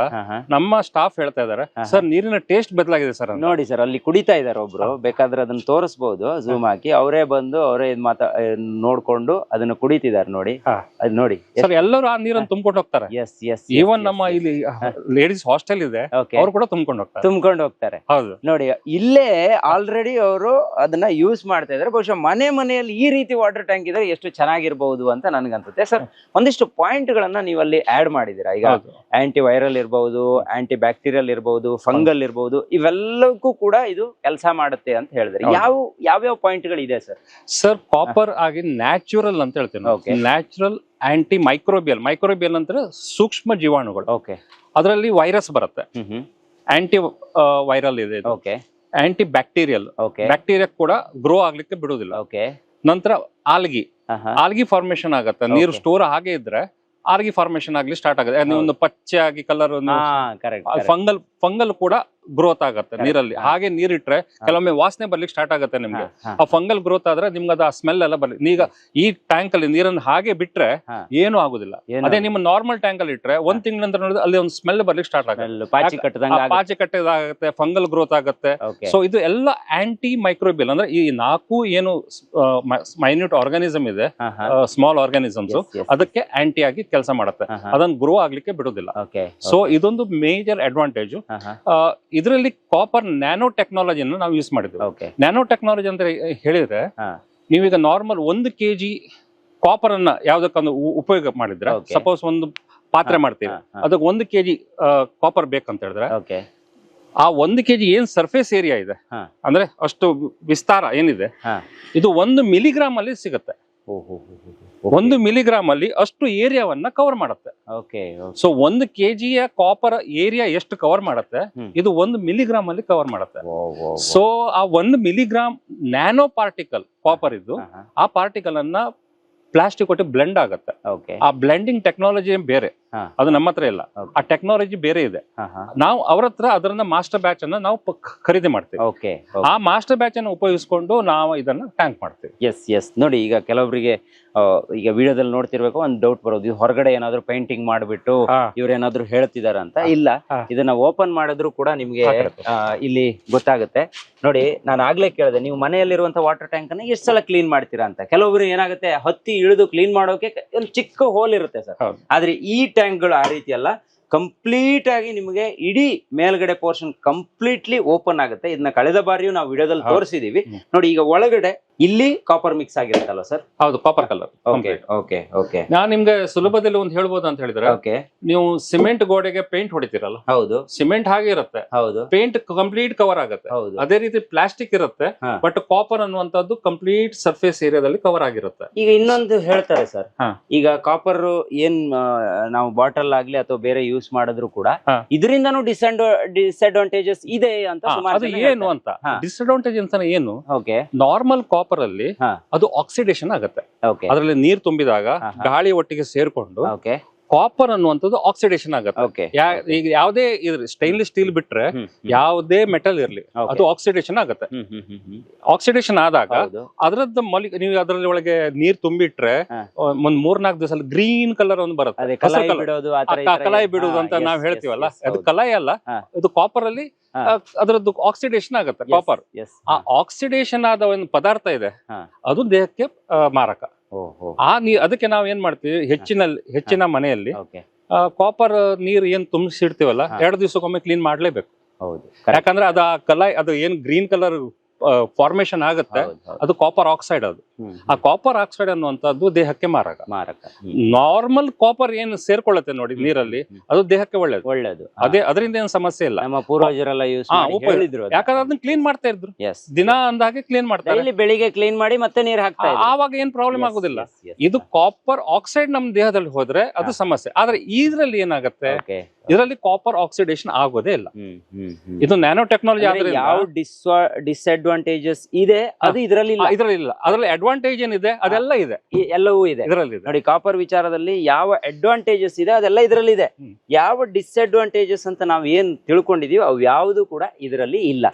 ನಮ್ಮ ಸ್ಟಾಫ್ ಹೇಳ್ತಾ ಇದಾರೆ ಸರ್ ನೀರಿನ ಟೇಸ್ಟ್ ಬದಲಾಗಿದೆ ಸರ್ ನೋಡಿ ಸರ್ ಅಲ್ಲಿ ಕುಡಿತಾ ಇದಾರೆ ಒಬ್ರು. ಬೇಕಾದ್ರೆ ಅದನ್ನ ತೋರಿಸಬಹುದು ಜೂಮ್ ಹಾಕಿ. ಅವರೇ ಬಂದು ಅವರೇ ಮಾತಾ ನೋಡ್ಕೊಂಡು ಅದನ್ನ ಕುಡಿತಿದ್ದಾರೆ ನೋಡಿ. ಅದ್ ನೋಡಿ. ಸರ್ ಎಲ್ಲರೂ ಆ ನೀರನ್ನು ತುಂಬಿಕೊಂಡು ಹೋಗ್ತಾರೆ. ಎಸ್ ಎಸ್ ಈವನ್ ನಮ್ಮ ಇಲ್ಲಿ ಲೇಡೀಸ್ ಹಾಸ್ಟೆಲ್ ಇದೆ ಅವ್ರು ಕೂಡ ತುಂಬಿಕೊಂಡು ಹೋಗ್ತಾರೆ. ತುಂಬ್ಕೊಂಡು ಹೋಗ್ತಾರೆ. ಹೌದು. ನೋಡಿ ಇಲ್ಲೇ ಆಲ್ರೆಡಿ ಅವರು ಅದನ್ನ ಯೂಸ್ ಮಾಡ್ತಾ ಇದಾರೆ. ಬಹುಶಃ ಮನೆ ಮನೆಯಲ್ಲಿ ಈ ರೀತಿ ವಾಟರ್ ಟ್ಯಾಂಕ್ ಇದ್ರೆ ಎಷ್ಟು ಚೆನ್ನಾಗಿರ್ಬಹುದು ಅಂತ ನನ್ಗನ್ಸುತ್ತೆ. ಸರ್ ಒಂದಿಷ್ಟು ಪಾಯಿಂಟ್ ಗಳನ್ನ ನೀವು ಅಲ್ಲಿ ಆಡ್ ಮಾಡಿದೀರಾ ಈಗ ಆಂಟಿ ವೈರಲ್ ಇರ್ಬಹುದು ಆಂಟಿ ಬ್ಯಾಕ್ಟೀರಿಯಲ್ ಇರ್ಬಹುದು ಫಂಗಲ್ ಇರ್ಬಹುದು ಇವೆಲ್ಲಕ್ಕೂ ಕೂಡ ಇದು ಕೆಲಸ ಮಾಡುತ್ತೆ ಅಂತ ಹೇಳಿದ್ರೆ. ಯಾವ ಯಾವ್ಯಾವ ಪಾಯಿಂಟ್ ಇದೆ ಸರ್? ಸರ್ ಕಾಪರ್ ಆಗಿ ನ್ಯಾಚುರಲ್ ಅಂತ ಹೇಳ್ತೀನಿ. ನ್ಯಾಚುರಲ್ ಆಂಟಿ ಮೈಕ್ರೋಬಿಯಲ್ ಮೈಕ್ರೋಬಿಯಲ್ ಅಂದ್ರೆ ಸೂಕ್ಷ್ಮ ಜೀವಾಣುಗಳು. ಓಕೆ ಅದರಲ್ಲಿ ವೈರಸ್ ಬರುತ್ತೆ. ಆಂಟಿ ವೈರಲ್ ಇದೆ okay anti bacterial okay bacteria ಕೂಡ ಗ್ರೋ ಆಗ್ಲಿಕ್ಕೆ ಬಿಡುವುದಿಲ್ಲ. ಓಕೆ ನಂತರ ಆಲ್ಗಿ. ಆಲ್ಗಿ ಫಾರ್ಮೇಶನ್ ಆಗತ್ತೆ. ನೀರು ಸ್ಟೋರ್ ಹಾಗೆ ಇದ್ರೆ ಆಲ್ಗಿ ಫಾರ್ಮೇಶನ್ ಆಗ್ಲಿ ಸ್ಟಾರ್ಟ್ ಆಗುತ್ತೆ. ಒಂದು ಪಚ್ಚೆ ಆಗಿ ಕಲರ್ ಫಂಗಲ್ ಫಂಗಲ್ ಕೂಡ ಗ್ರೋತ್ ಆಗುತ್ತೆ. ನೀರಲ್ಲಿ. ಹಾಗೆ ನೀರಿಟ್ರೆ ಕೆಲವೊಮ್ಮೆ ವಾಸನೆ ಬರ್ಲಿಕ್ಕೆ ಸ್ಟಾರ್ಟ್ ಆಗುತ್ತೆ ನಿಮ್ಗೆ. ಆ ಫಂಗಲ್ ಗ್ರೋತ್ ಆದ್ರೆ ನಿಮ್ಗೆ ಅದು ಆ ಸ್ಮೆಲ್ ಎಲ್ಲ ಬರ್ಲಿ. ಈಗ ಈ ಟ್ಯಾಂಕ್ ಅಲ್ಲಿ ನೀರನ್ನು ಹಾಗೆ ಬಿಟ್ರೆ ಏನು ಆಗುದಿಲ್ಲ. ಅದೇ ನಿಮ್ಮ ನಾರ್ಮಲ್ ಟ್ಯಾಂಕ್ ಅಲ್ಲಿ ಇಟ್ರೆ ಒಂದ್ ತಿಂಗಳ ನಂತರ ನೋಡಿದ್ರೆ ಅಲ್ಲಿ ಒಂದು ಸ್ಮೆಲ್ ಬರ್ಲಿಕ್ಕೆ ಸ್ಟಾರ್ಟ್ ಆಗುತ್ತೆ. ಪಾಚಿ ಕಟ್ಟದಾಗುತ್ತೆ ಫಂಗಲ್ ಗ್ರೋತ್ ಆಗುತ್ತೆ. ಸೊ ಇದು ಎಲ್ಲ ಆಂಟಿ ಮೈಕ್ರೋಬಿಯಲ್ ಅಂದ್ರೆ ಈ ನಾಲ್ಕು ಏನು ಮೈನ್ಯೂಟ್ ಆರ್ಗಾನಿಸಮ್ ಇದೆ. ಸ್ಮಾಲ್ ಆರ್ಗಾನಿಸಮ್ಸ್ ಅದಕ್ಕೆ ಆಂಟಿ ಆಗಿ ಕೆಲಸ ಮಾಡುತ್ತೆ. ಅದನ್ನ ಗ್ರೋ ಆಗ್ಲಿಕ್ಕೆ ಬಿಡುದಿಲ್ಲ. ಸೊ ಇದೊಂದು ಮೇಜರ್ ಅಡ್ವಾಂಟೇಜ್ ಇದರಲ್ಲಿ ಕಾಪರ್ ನ್ಯಾನೋ ಟೆಕ್ನಾಲಜಿಯನ್ನು ನಾವು ಯೂಸ್ ಮಾಡಿದ್ವಿ. ನ್ಯಾನೋ ಟೆಕ್ನಾಲಜಿ ಅಂತ ಹೇಳಿದ್ರೆ ನೀವು ನೀವೀಗ ನಾರ್ಮಲ್ ಒಂದು ಕೆಜಿ ಕಾಪರ್ ಅನ್ನ ಯಾವ್ದಕ್ಕೊಂದು ಉಪಯೋಗ ಮಾಡಿದ್ರೆ ಸಪೋಸ್ ಒಂದು ಪಾತ್ರೆ ಮಾಡ್ತೀವಿ. ಅದಕ್ಕೆ ಒಂದು ಕೆಜಿ ಕಾಪರ್ ಬೇಕಂತ ಹೇಳಿದ್ರೆ ಆ ಒಂದು ಕೆಜಿ ಏನ್ ಸರ್ಫೇಸ್ ಏರಿಯಾ ಇದೆ ಅಂದ್ರೆ ಅಷ್ಟು ವಿಸ್ತಾರ ಏನಿದೆ ಇದು ಒಂದು ಮಿಲಿಗ್ರಾಮ್ ಅಲ್ಲಿ ಸಿಗುತ್ತೆ. ಒಂದು ಮಿಲಿಗ್ರಾಮ್ ಅಲ್ಲಿ ಅಷ್ಟು ಏರಿಯಾವನ್ನ ಕವರ್ ಮಾಡುತ್ತೆ. ಓಕೆ ಸೊ ಒಂದು ಕೆಜಿಯ ಕಾಪರ್ ಏರಿಯಾ ಎಷ್ಟು ಕವರ್ ಮಾಡುತ್ತೆ? ಇದು ಒಂದು ಮಿಲಿಗ್ರಾಮ್ ಅಲ್ಲಿ ಕವರ್ ಮಾಡುತ್ತೆ. ಸೊ ಆ ಒಂದು ಮಿಲಿಗ್ರಾಮ್ ನ್ಯಾನೋ ಪಾರ್ಟಿಕಲ್ ಕಾಪರ್ ಇದ್ದು ಆ ಪಾರ್ಟಿಕಲ್ ಅನ್ನ ಪ್ಲಾಸ್ಟಿಕ್ ಒಟ್ಟು ಬ್ಲೆಂಡ್ ಆಗುತ್ತೆ. ಓಕೆ ಆ ಬ್ಲೆಂಡಿಂಗ್ ಟೆಕ್ನಾಲಜಿ ಬೇರೆ? ಅದು ನಮ್ಮ ಹತ್ರ ಇಲ್ಲ. ಆ ಟೆಕ್ನಾಲಜಿ ಬೇರೆ ಇದೆ. ನಾವು ಅವ್ರ ಹತ್ರ ಅದರನ್ನ ಮಾಸ್ಟರ್ ಬ್ಯಾಚ್ ಅನ್ನ ನಾವು ಖರೀದಿ ಮಾಡ್ತೀವಿ. ಓಕೆ ಆ ಮಾಸ್ಟರ್ ಬ್ಯಾಚ್ ಅನ್ನು ಉಪಯೋಗಿಸಿಕೊಂಡು ನಾವು ಇದನ್ನ ಟ್ಯಾಂಕ್ ಮಾಡ್ತೀವಿ. ಎಸ್ ಎಸ್ ನೋಡಿ ಈಗ ಕೆಲವರಿಗೆ ಈಗ ವಿಡಿಯೋದಲ್ಲಿ ನೋಡ್ತಿರ್ಬೇಕು ಒಂದು ಡೌಟ್ ಬರೋದು. ಇದು ಹೊರಗಡೆ ಏನಾದ್ರು ಪೇಂಟಿಂಗ್ ಮಾಡಿಬಿಟ್ಟು ಇವ್ರೇನಾದ್ರು ಹೇಳ್ತಿದಾರ ಅಂತ? ಇಲ್ಲ. ಇದನ್ನ ಓಪನ್ ಮಾಡಿದ್ರು ಕೂಡ ನಿಮ್ಗೆ ಇಲ್ಲಿ ಗೊತ್ತಾಗುತ್ತೆ. ನೋಡಿ ನಾನು ಆಗ್ಲೇ ಕೇಳಿದೆ ನೀವು ಮನೆಯಲ್ಲಿರುವಂತ ವಾಟರ್ ಟ್ಯಾಂಕ್ ಅನ್ನ ಎಷ್ಟು ಸಲ ಕ್ಲೀನ್ ಮಾಡ್ತೀರಾ ಅಂತ? ಕೆಲವೊಬ್ರು ಏನಾಗುತ್ತೆ ಹತ್ತಿ ಇಳಿದು ಕ್ಲೀನ್ ಮಾಡೋಕೆ ಒಂದು ಚಿಕ್ಕ ಹೋಲ್ ಇರುತ್ತೆ ಸರ್. ಆದ್ರೆ ಈ ಟ್ಯಾಂಕ್ಗಳು ಆ ರೀತಿ ಅಲ್ಲ. ಕಂಪ್ಲೀಟ್ ಆಗಿ ನಿಮಗೆ ಇಡೀ ಮೇಲ್ಗಡೆ ಪೋರ್ಷನ್ ಕಂಪ್ಲೀಟ್ಲಿ ಓಪನ್ ಆಗುತ್ತೆ. ಇದನ್ನ ಕಳೆದ ಬಾರಿಯೂ ನಾವು ವಿಡಿಯೋದಲ್ಲಿ. ತೋರಿಸಿದೀವಿ. ನೋಡಿ ಈಗ ಒಳಗಡೆ ಇಲ್ಲಿ ಕಾಪರ್ ಮಿಕ್ಸ್ ಆಗಿರುತ್ತಲ್ಲ ಸರ್ ಹೌದು copper colour okay okay okay ನಾನ್ ನಿಮ್ಗೆ ಸುಲಭದಲ್ಲಿ ಒಂದು ಹೇಳ್ಬೋದು ಅಂತ ಹೇಳಿದ್ರೆ ಓಕೆ ನೀವು ಸಿಮೆಂಟ್ ಗೋಡೆಗೆ ಪೇಂಟ್ ಹೊಡಿತೀರಲ್ಲ? ಹೌದು. ಸಿಮೆಂಟ್ ಹಾಗೆ ಇರುತ್ತೆ. ಹೌದು. ಪೇಂಟ್ ಕಂಪ್ಲೀಟ್ ಕವರ್ ಆಗುತ್ತೆ. ಹೌದು. ಅದೇ ರೀತಿ ಪ್ಲಾಸ್ಟಿಕ್ ಇರುತ್ತೆ ಬಟ್ ಕಾಪರ್ ಅನ್ನುವಂಥದ್ದು ಕಂಪ್ಲೀಟ್ ಸರ್ಫೇಸ್ ಏರಿಯಾದಲ್ಲಿ ಕವರ್ ಆಗಿರುತ್ತೆ. ಈಗ ಇನ್ನೊಂದು ಹೇಳ್ತಾರೆ ಸರ್ ಈಗ ಕಾಪರ್ ಏನ್ ನಾವು ಬಾಟಲ್ ಆಗ್ಲಿ ಅಥವಾ ಬೇರೆ ಯೂಸ್ ಮಾಡಿದ್ರು ಕೂಡ ಇದರಿಂದ ಇದರಿಂದನೂ ಡಿಸ್ಅಡ್ವಾಂಟೇಜಸ್ ಇದೆ ಅಂತ ಅದು ಏನು ಅಂತ. ಡಿಸ್ಅಡ್ವಾಂಟೇಜ್ ಅಂತ ಏನು? ಓಕೆ ನಾರ್ಮಲ್ ಕಾಪರ್ ಅಲ್ಲಿ ಅದು ಆಕ್ಸಿಡೇಷನ್ ಆಗುತ್ತೆ. ಅದರಲ್ಲಿ ನೀರ್ ತುಂಬಿದಾಗ. ಗಾಳಿ ಒಟ್ಟಿಗೆ ಸೇರ್ಕೊಂಡು ಕಾಪರ್ ಅನ್ನುವಂಥದ್ದು ಆಕ್ಸಿಡೇಷನ್ ಆಗುತ್ತೆ. ಈಗ ಯಾವುದೇ ಸ್ಟೈನ್ಲೆಸ್ ಸ್ಟೀಲ್ ಬಿಟ್ರೆ. ಯಾವುದೇ ಮೆಟಲ್ ಇರ್ಲಿ ಅದು ಆಕ್ಸಿಡೇಷನ್ ಆಗುತ್ತೆ. ಆಕ್ಸಿಡೇಷನ್ ಆದಾಗ ಅದರದ್ದು ಮಲಿ ನೀವು ಅದರಲ್ಲಿ ಒಳಗೆ ನೀರ್ ತುಂಬಿಟ್ರೆ. ಒಂದ್ ಮೂರ್ನಾಲ್ಕು ದಿವಸ ಗ್ರೀನ್ ಕಲರ್ ಒಂದು ಬರುತ್ತೆ. ಕಲಾಯಿ ಬಿಡುವುದು ಅಂತ ನಾವ್ ಹೇಳ್ತೀವಲ್ಲ? ಅದು. ಕಲಾಯಿ ಅಲ್ಲ. ಇದು ಕಾಪರ್ ಅಲ್ಲಿ ಅದರದ್ದು ಆಕ್ಸಿಡೇಷನ್ ಆಗುತ್ತೆ ಕಾಪರ್ ಆ ಆಕ್ಸಿಡೇಷನ್ ಆದ ಒಂದು ಪದಾರ್ಥ ಇದೆ. ಅದು ದೇಹಕ್ಕೆ ಮಾರಕ. ಆ ನೀರ್ ಅದಕ್ಕೆ ನಾವ್ ಏನ್ ಮಾಡ್ತೀವಿ ಹೆಚ್ಚಿನ ಹೆಚ್ಚಿನ ಮನೆಯಲ್ಲಿ ಕಾಪರ್ ನೀರ್ ಏನ್ ತುಂಬಿಸಿಡ್ತೀವಲ್ಲ. ಎರಡು ದಿವಸಕ್ಕೊಮ್ಮೆ ಕ್ಲೀನ್ ಮಾಡ್ಲೇಬೇಕು. ಯಾಕಂದ್ರೆ ಅದು ಆ ಕಲಾಯಿ ಅದು ಏನ್ ಗ್ರೀನ್ ಕಲರ್ ಫಾರ್ಮೇಶನ್ ಆಗುತ್ತೆ. ಅದು ಕಾಪರ್ ಆಕ್ಸೈಡ್ ಅದು. ಆ ಕಾಪರ್ ಆಕ್ಸೈಡ್ ಅನ್ನುವಂಥದ್ದು ದೇಹಕ್ಕೆ ಮಾರಕ. ಮಾರಕ. ನಾರ್ಮಲ್ ಕಾಪರ್ ಏನು ಸೇರ್ಕೊಳ್ಳುತ್ತೆ ನೋಡಿ ನೀರಲ್ಲಿ ಅದು ದೇಹಕ್ಕೆ ಒಳ್ಳೇದು. ಒಳ್ಳೇದು. ಅದೇ ಅದರಿಂದ ಏನು ಸಮಸ್ಯೆ ಇಲ್ಲ. ನಮ್ಮ ಪೂರ್ವಜರೆಲ್ಲ ಯೂಸ್ ಯಾಕಂದ್ರೆ ಅದನ್ನ ಕ್ಲೀನ್ ಮಾಡ್ತಾ ಇದ್ರು. ದಿನ ಅಂದಾಗೆ ಕ್ಲೀನ್ ಮಾಡ್ತಾರೆ. ಇಲ್ಲಿ ಬೆಳಿಗ್ಗೆ ಕ್ಲೀನ್ ಮಾಡಿ ಮತ್ತೆ ನೀರ್ ಹಾಕ್ತಾರೆ ಆವಾಗ ಏನ್ ಪ್ರಾಬ್ಲಮ್ ಆಗುದಿಲ್ಲ. ಇದು ಕಾಪರ್ ಆಕ್ಸೈಡ್ ನಮ್ ದೇಹದಲ್ಲಿ ಹೋದ್ರೆ ಅದು ಸಮಸ್ಯೆ. ಆದ್ರೆ ಇದ್ರಲ್ಲಿ ಏನಾಗುತ್ತೆ. ಇದರಲ್ಲಿ ಕಾಪರ್ ಆಕ್ಸಿಡೇಷನ್ ಆಗೋದೇ ಇಲ್ಲ. ಇದು ನ್ಯಾನೋ ಟೆಕ್ನಾಲಜಿ ಆದ್ರೆ ಯಾವ ಡಿಸ್ಅಡ್ವಾಂಟೇಜಸ್ ಇದೆ? ಅದು ಇದರಲ್ಲಿ ಇಲ್ಲ ಇದರಲ್ಲಿ ಇಲ್ಲ ಅದರಲ್ಲಿ ಅಡ್ವಾಂಟೇಜ್ ಏನಿದೆ? ಅದೆಲ್ಲ ಇದೆ. ಎಲ್ಲವೂ ಇದೆ. ಇದರಲ್ಲಿ ಇದೆ ನೋಡಿ ಕಾಪರ್ ವಿಚಾರದಲ್ಲಿ ಯಾವ ಅಡ್ವಾಂಟೇಜಸ್ ಇದೆ ಅದೆಲ್ಲ ಇದರಲ್ಲಿ ಇದೆ. ಯಾವ ಡಿಸ್ಅಡ್ವಾಂಟೇಜಸ್ ಅಂತ ನಾವು ಏನ್ ತಿಳ್ಕೊಂಡಿದೀವಿ ಅವು ಯಾವುದು ಕೂಡ ಇದರಲ್ಲಿ ಇಲ್ಲ.